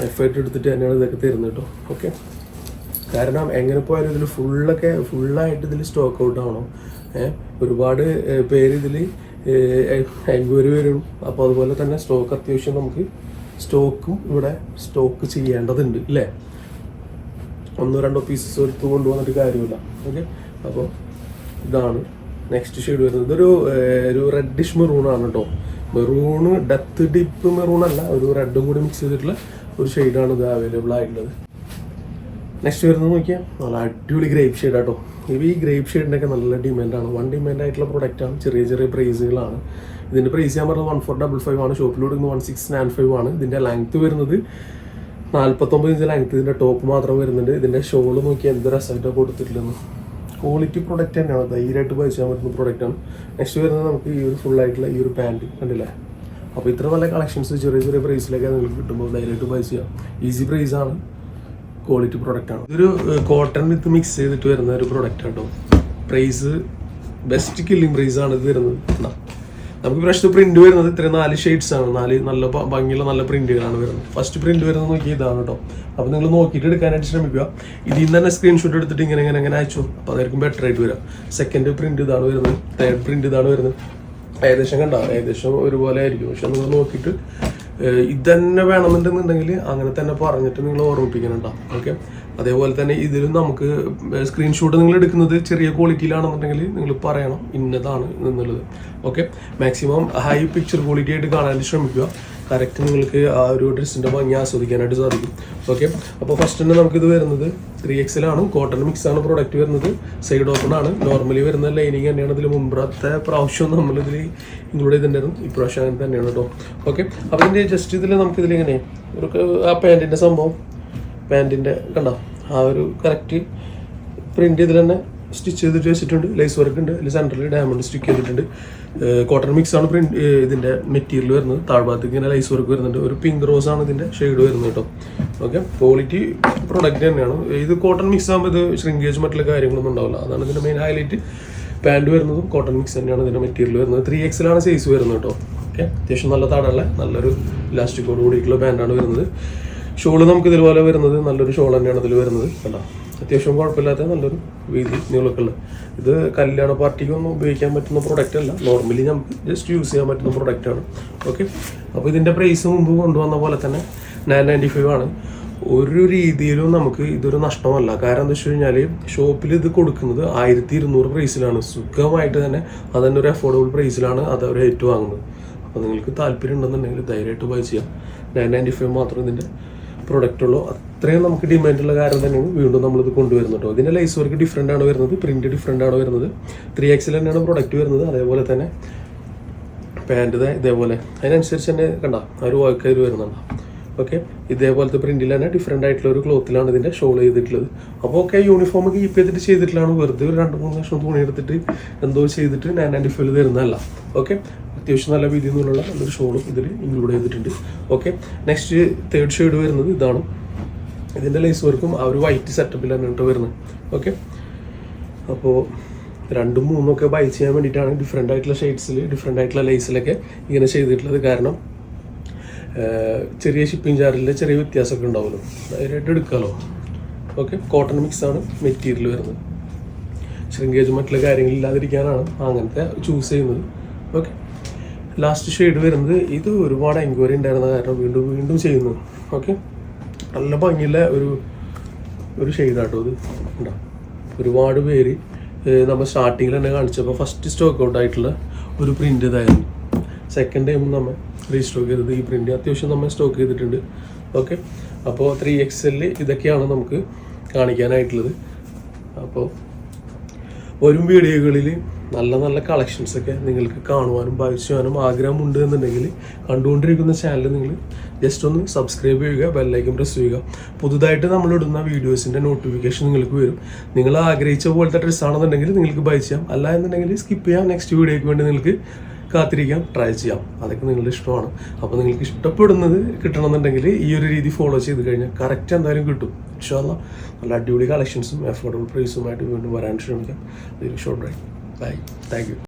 എഫേർട്ട് എടുത്തിട്ട് തന്നെയാണ് ഇതൊക്കെ തരുന്നത് കേട്ടോ ഓക്കെ കാരണം എങ്ങനെ പോയാലും ഇതിൽ ഫുള്ളൊക്കെ ഫുള്ളായിട്ട് ഇതിൽ സ്റ്റോക്ക് ഔട്ട് ആവണം. ഒരുപാട് പേര് ഇതിൽ എൻക്വയറി വരും അപ്പോൾ അതുപോലെ തന്നെ സ്റ്റോക്ക് അത്യാവശ്യം നമുക്ക് സ്റ്റോക്കും ഇവിടെ സ്റ്റോക്ക് ചെയ്യേണ്ടതുണ്ട് അല്ലേ ഒന്നോ രണ്ടോ പീസസ് എടുത്ത് കൊണ്ടുവന്നിട്ട് കാര്യമില്ല. ഓക്കെ അപ്പോൾ ഇതാണ് നെക്സ്റ്റ് ഷെയ്ഡ് വരുന്നത്. ഇതൊരു ഒരു റെഡിഷ് മെറൂൺ ആണ് കേട്ടോ മെറൂണ് ഡെത്ത് ഡിപ്പ് മെറൂൺ അല്ല ഒരു റെഡും കൂടി മിക്സ് ചെയ്തിട്ടുള്ള ഒരു ഷെയ്ഡാണ് ഇത് അവൈലബിൾ ആയിട്ടുള്ളത്. നെക്സ്റ്റ് വരുന്നത് നോക്കിയാൽ നല്ല അടിപൊളി ഗ്രേപ്പ് ഷെയ്ഡ് ആട്ടോ ഈ ഗ്രേപ്പ് ഷെയ്ഡിനൊക്കെ നല്ല ഡിമാൻഡാണ് വൺ ഡിമാൻഡ് ആയിട്ടുള്ള പ്രൊഡക്റ്റാണ് ചെറിയ ചെറിയ പ്രൈസുകളാണ് ഇതിന്റെ പ്രൈസ് ഞാൻ പറഞ്ഞത് വൺ ഫോർ ഡബിൾ ഫൈവ് ആണ്. ഷോപ്പിൽ കൊടുക്കുന്നത് വൺ സിക്സ് നയൻ ഫൈവ് ആണ്. ഇതിന്റെ ലെങ്ത് വരുന്നത് നാൽപ്പത്തൊമ്പത് ഇഞ്ച് ലെങ്ത് ഇതിന്റെ ടോപ്പ് മാത്രം വരുന്നുണ്ട്. ഇതിന്റെ ഷോൾ നോക്കിയാൽ എന്ത് രസമായിട്ടാണ് കൊടുത്തിട്ടില്ലെന്ന് ക്വാളിറ്റി പ്രൊഡക്റ്റ് തന്നെയാണ്. ധൈര്യമായിട്ട് പൈസാൻ പറ്റുന്ന പ്രൊഡക്റ്റാണ് നെക്സ്റ്റ് വരുന്നത് നമുക്ക് ഈ ഒരു ഫുൾ ആയിട്ടുള്ള ഈ ഒരു പാന്റ് കണ്ടില്ലേ? അപ്പോൾ ഇത്ര നല്ല കളക്ഷൻസ് ചെറിയ ചെറിയ പ്രൈസിലൊക്കെ നിങ്ങൾക്ക് കിട്ടുമ്പോൾ ധൈര്യമായിട്ട് പൈസ ചെയ്യാം. ഈസി പ്രൈസ് ആണ്. ക്വാളിറ്റി പ്രൊഡക്റ്റ് ആണ്. ഇതൊരു കോട്ടൺ വിത്ത് മിക്സ് ചെയ്തിട്ട് വരുന്ന ഒരു പ്രൊഡക്റ്റ് കേട്ടോ പ്രൈസ് ബെസ്റ്റ് കില്ലിംഗ് പ്രൈസാണ് ആണ് ഇത് വരുന്നത്? നമുക്ക് പ്രശ്നം പ്രിന്റ് വരുന്നത് ഇത്രയും നാല് ഷെയ്ഡ്സ് ആണ്. നാല് നല്ല ഭംഗിയുള്ള നല്ല പ്രിന്റുകളാണ് വരുന്നത്. ഫസ്റ്റ് പ്രിന്റ് വരുന്നത് നോക്കി ഇതാണ് കേട്ടോ അപ്പോൾ നിങ്ങൾ നോക്കിയിട്ട് എടുക്കാനായിട്ട് ശ്രമിക്കുക. ഇതിൽ നിന്ന് തന്നെ സ്ക്രീൻഷോട്ട് എടുത്തിട്ട് ഇങ്ങനെ ഇങ്ങനെ അങ്ങനെ അയച്ചു. അപ്പോൾ അതായിരിക്കും ബെറ്റർ ആയിട്ട് വരാം സെക്കൻഡ് പ്രിന്റ് ഇതാണ് വരുന്നത്. തേർഡ് പ്രിന്റ് ഇതാണ് വരുന്നത്. ഏകദേശം കണ്ട? ഏകദേശം ഒരുപോലെ ആയിരിക്കും. പക്ഷെ നിങ്ങൾ നോക്കിയിട്ട് ഇത് തന്നെ വേണമെന്നുണ്ടെന്നുണ്ടെങ്കിൽ അങ്ങനെ തന്നെ പറഞ്ഞിട്ട് നിങ്ങൾ ഓർമ്മിപ്പിക്കണം ഓക്കെ അതേപോലെ തന്നെ ഇതിലും നമുക്ക് സ്ക്രീൻഷോട്ട് നിങ്ങൾ എടുക്കുന്നത് ചെറിയ ക്വാളിറ്റിയിലാണെന്നുണ്ടെങ്കിൽ നിങ്ങൾ പറയണം ഇന്നതാണ് എന്നുള്ളത്. Okay maximum high picture quality ആയിട്ട് കാണാനായിട്ട് ശ്രമിക്കുക. കറക്റ്റ് നിങ്ങൾക്ക് ആ ഒരു ഡ്രസ്സിന്റെ ഭംഗി ആസ്വദിക്കാനായിട്ട് സാധിക്കും. ഓക്കെ അപ്പോൾ ഫസ്റ്റ് തന്നെ നമുക്കിത് വരുന്നത് ത്രീ എക്സിലാണ് കോട്ടൺ മിക്സ് ആണ് പ്രോഡക്റ്റ് വരുന്നത്. സൈഡ് ഓപ്പൺ ആണ്. നോർമലി വരുന്ന ലൈനിങ് തന്നെയാണ് ഇതിൽ മുമ്പത്തെ പ്രാവശ്യം നമ്മളിതിൽ ഇൻക്ലൂഡ് ചെയ്തിട്ടുണ്ടായിരുന്നു. ഇപ്രാവശ്യം അങ്ങനെ തന്നെയാണ് കേട്ടോ ഓക്കെ അപ്പോൾ ഇതിന്റെ ജസ്റ്റ് ഇതിൽ നമുക്കിതിൽ ഇങ്ങനെ ഒരു ആ പാന്റിന്റെ സംഭവം പാന്റിന്റെ കണ്ടോ? ആ ഒരു കറക്റ്റ് പ്രിന്റ് ഇതിൽ തന്നെ സ്റ്റിച്ച് ചെയ്തിട്ട് വെച്ചിട്ടുണ്ട്. ലേസ് വർക്ക് ഉണ്ട്. അതിൽ സെന്ററിൽ ഡയമണ്ട് സ്റ്റിക്ക് ചെയ്തിട്ടുണ്ട്. കോട്ടൺ മിക്സ് ആണ് പ്രിന്റ് ഇതിന്റെ മെറ്റീരിയൽ വരുന്നത്. താഴ്ഭാഗത്തേക്ക് ഇങ്ങനെ ലൈസ് വർക്ക് വരുന്നുണ്ട്. ഒരു പിങ്ക് റോസ് ആണ് ഇതിന്റെ ഷെയ്ഡ് വരുന്നത് കേട്ടോ. ഓക്കെ ക്വാളിറ്റി പ്രൊഡക്റ്റ് തന്നെയാണ്. ഇത് കോട്ടൺ മിക്സ് ആകുമ്പോൾ ഇത് ശ്രിങ്കേജ് മറ്റുള്ള കാര്യങ്ങളൊന്നും ഉണ്ടാവില്ല. അതാണ് ഇതിന്റെ മെയിൻ ഹൈലൈറ്റ് പാന്റ് വരുന്നതും കോട്ടൺ മിക്സ് തന്നെയാണ് ഇതിന്റെ മെറ്റീരിയൽ വരുന്നത്. ത്രീ എക്സിലാണ് സൈസ് വരുന്നത് കേട്ടോ. ഓക്കെ അത്യാവശ്യം നല്ല താടുള്ള നല്ലൊരു ഇലാസ്റ്റിക്കോട് കൂടിയിട്ടുള്ള പാന്റാണ് വരുന്നത്. ഷോൾ നമുക്ക് ഇതുപോലെ വരുന്നത് നല്ലൊരു ഷോൾ തന്നെയാണ് ഇതിൽ വരുന്നത് കണ്ടോ? അത്യാവശ്യം കുഴപ്പമില്ലാത്ത നല്ലൊരു വീതി നീളക്കുള്ള ഇത് കല്യാണ പാർട്ടിക്കൊന്നും ഉപയോഗിക്കാൻ പറ്റുന്ന പ്രൊഡക്റ്റ് അല്ല. നോർമലി നമുക്ക് ജസ്റ്റ് യൂസ് ചെയ്യാൻ പറ്റുന്ന പ്രൊഡക്റ്റ് ആണ്. ഓക്കെ അപ്പോൾ ഇതിന്റെ പ്രൈസ് മുമ്പ് കൊണ്ടുവന്ന പോലെ തന്നെ നയൻ നയന്റി ഫൈവ് ആണ്. ഒരു രീതിയിലും നമുക്ക് ഇതൊരു നഷ്ടമല്ല. കാരണം എന്താ വെച്ച് കഴിഞ്ഞാൽ ഷോപ്പിൽ ഇത് കൊടുക്കുന്നത് ആയിരത്തി ഇരുന്നൂറ് പ്രൈസിലാണ് സുഖമായിട്ട് തന്നെ അതന്നെ ഒരു അഫോർഡബിൾ പ്രൈസിലാണ് അത് അവർ ഏറ്റവും വാങ്ങുന്നത്. അപ്പോൾ നിങ്ങൾക്ക് താല്പര്യം ഉണ്ടെന്നുണ്ടെങ്കിൽ ധൈര്യമായിട്ട് ബൈ ചെയ്യാം. നയൻ നയന്റി ഫൈവ് മാത്രം ഇതിന്റെ പ്രൊഡക്റ്റ് ഉള്ളൂ. അത്രയും നമുക്ക് ഡിമാൻഡുള്ള കാര്യം തന്നെയാണ് വീണ്ടും നമ്മളിത് കൊണ്ടുവരുന്നത് കേട്ടോ ഇതിന്റെ ലൈസ് വർക്ക് ഡിഫറെന്റ് ആണ് വരുന്നത് പ്രിന്റ് ഡിഫറെന്റ് ആണ് വരുന്നത്. ത്രീ എക്സിൽ തന്നെയാണ് പ്രൊഡക്റ്റ് വരുന്നത്. അതേപോലെ തന്നെ പാന്റ് ഇതേപോലെ. അതിനനുസരിച്ച് തന്നെ കണ്ട ആ ഒരു വർക്ക് അതിൽ വരുന്നുണ്ട്. ഓക്കെ ഇതേപോലത്തെ പ്രിന്റിൽ തന്നെ ഡിഫറെന്റ് ആയിട്ടുള്ള ഒരു ക്ലോത്തിലാണ് ഇതിന്റെ ഷോൾ ചെയ്തിട്ടുള്ളത്. അപ്പോൾ ഒക്കെ യൂണിഫോം കീപ്പ് ചെയ്തിട്ട് ചെയ്തിട്ടുള്ളതാണ് വെറുതെ ഒരു രണ്ട് മൂന്ന് ലക്ഷം തുണി എടുത്തിട്ട് എന്തോ ചെയ്തിട്ട് നയൻ നയന്റി ഫൈവ് തരുന്നതല്ല. ഓക്കെ അത്യാവശ്യം നല്ല രീതിയിൽ നിന്നുള്ള നല്ലൊരു ഷോളും ഇതിൽ ഇൻക്ലൂഡ് ചെയ്തിട്ടുണ്ട്. ഓക്കെ നെക്സ്റ്റ് തേർഡ് ഷെയ്ഡ് വരുന്നത് ഇതാണ്. ഇതിന്റെ ലൈസ് വർക്കും ആ ഒരു വൈറ്റ് സെറ്റപ്പിലാണ് കേട്ടോ വരുന്നത്. ഓക്കെ അപ്പോൾ രണ്ടും മൂന്നും ഒക്കെ ബൈ ചെയ്യാൻ വേണ്ടിയിട്ടാണ് ഡിഫറെന്റ് ആയിട്ടുള്ള ഷെയ്ഡ്സിൽ ഡിഫറെന്റ് ആയിട്ടുള്ള ലൈസിലൊക്കെ ഇങ്ങനെ ചെയ്തിട്ടുള്ളത്. കാരണം ചെറിയ ഷിപ്പിംഗ് ചാർജിൽ ചെറിയ വ്യത്യാസമൊക്കെ ഉണ്ടാവുമല്ലോ. ധൈര്യമായിട്ട് എടുക്കാമല്ലോ ഓക്കെ കോട്ടൺ മിക്സ് ആണ് മെറ്റീരിയൽ വരുന്നത്. ശൃംഗേജ് മറ്റുള്ള കാര്യങ്ങളില്ലാതിരിക്കാനാണ് അങ്ങനത്തെ ചൂസ് ചെയ്യുന്നത്. ഓക്കെ ലാസ്റ്റ് ഷെയ്ഡ് വരുന്നത് ഇത് ഒരുപാട് എൻക്വയറി ഉണ്ടായിരുന്ന കാരണം വീണ്ടും വീണ്ടും ചെയ്യുന്നു. ഓക്കെ നല്ല ഭംഗിയുള്ള ഒരു ഒരു ഷെയ്ഡാട്ടോ ഇത്. ഉണ്ടോ ഒരുപാട് പേര് നമ്മൾ സ്റ്റാർട്ടിങ്ങിൽ തന്നെ കാണിച്ചപ്പോൾ ഫസ്റ്റ് സ്റ്റോക്ക് ഔട്ട് ആയിട്ടുള്ള ഒരു പ്രിന്റ് ഇതായിരുന്നു. സെക്കൻഡ് ടൈം നമ്മൾ റീസ്റ്റോക്ക് ചെയ്തത്. ഈ പ്രിന്റ് അത്യാവശ്യം നമ്മൾ സ്റ്റോക്ക് ചെയ്തിട്ടുണ്ട്. ഓക്കെ അപ്പോൾ ത്രീ എക്സ് എല്ലിൽ ഇതൊക്കെയാണ് നമുക്ക് കാണിക്കാനായിട്ടുള്ളത്. അപ്പോൾ വരും വീഡിയോകളിൽ നല്ല നല്ല കളക്ഷൻസൊക്കെ നിങ്ങൾക്ക് കാണുവാനും ഭാവിച്ചുവാനും ആഗ്രഹമുണ്ട് എന്നുണ്ടെങ്കിൽ കണ്ടുകൊണ്ടിരിക്കുന്ന ചാനൽ നിങ്ങൾ ജസ്റ്റ് ഒന്ന് സബ്സ്ക്രൈബ് ചെയ്യുക ബെല്ലൈക്കൻ പ്രസ് ചെയ്യുക. പുതുതായിട്ട് നമ്മൾ ഇടുന്ന വീഡിയോസിന്റെ നോട്ടിഫിക്കേഷൻ നിങ്ങൾക്ക് വരും. നിങ്ങൾ ആഗ്രഹിച്ച പോലത്തെ ഡ്രസ്സാണെന്നുണ്ടെങ്കിൽ നിങ്ങൾക്ക് ബൈ ചെയ്യാം. അല്ല എന്നുണ്ടെങ്കിൽ സ്കിപ്പ് ചെയ്യാം. നെക്സ്റ്റ് വീഡിയോയ്ക്ക് വേണ്ടി നിങ്ങൾക്ക് കാത്തിരിക്കാം ട്രൈ ചെയ്യാം. അതൊക്കെ നിങ്ങളുടെ ഇഷ്ടമാണ്. അപ്പോൾ നിങ്ങൾക്ക് ഇഷ്ടപ്പെടുന്നത് കിട്ടണമെന്നുണ്ടെങ്കിൽ ഈ ഒരു രീതി ഫോളോ ചെയ്ത് കഴിഞ്ഞാൽ കറക്റ്റ് എന്തായാലും കിട്ടും. ഇഷ്ടമല്ല നല്ല അടിപൊളി കളക്ഷൻസും അഫോർഡബിൾ പ്രൈസുമായിട്ട് വീണ്ടും വരാൻ ശ്രമിക്കാം. Short bye bye thank you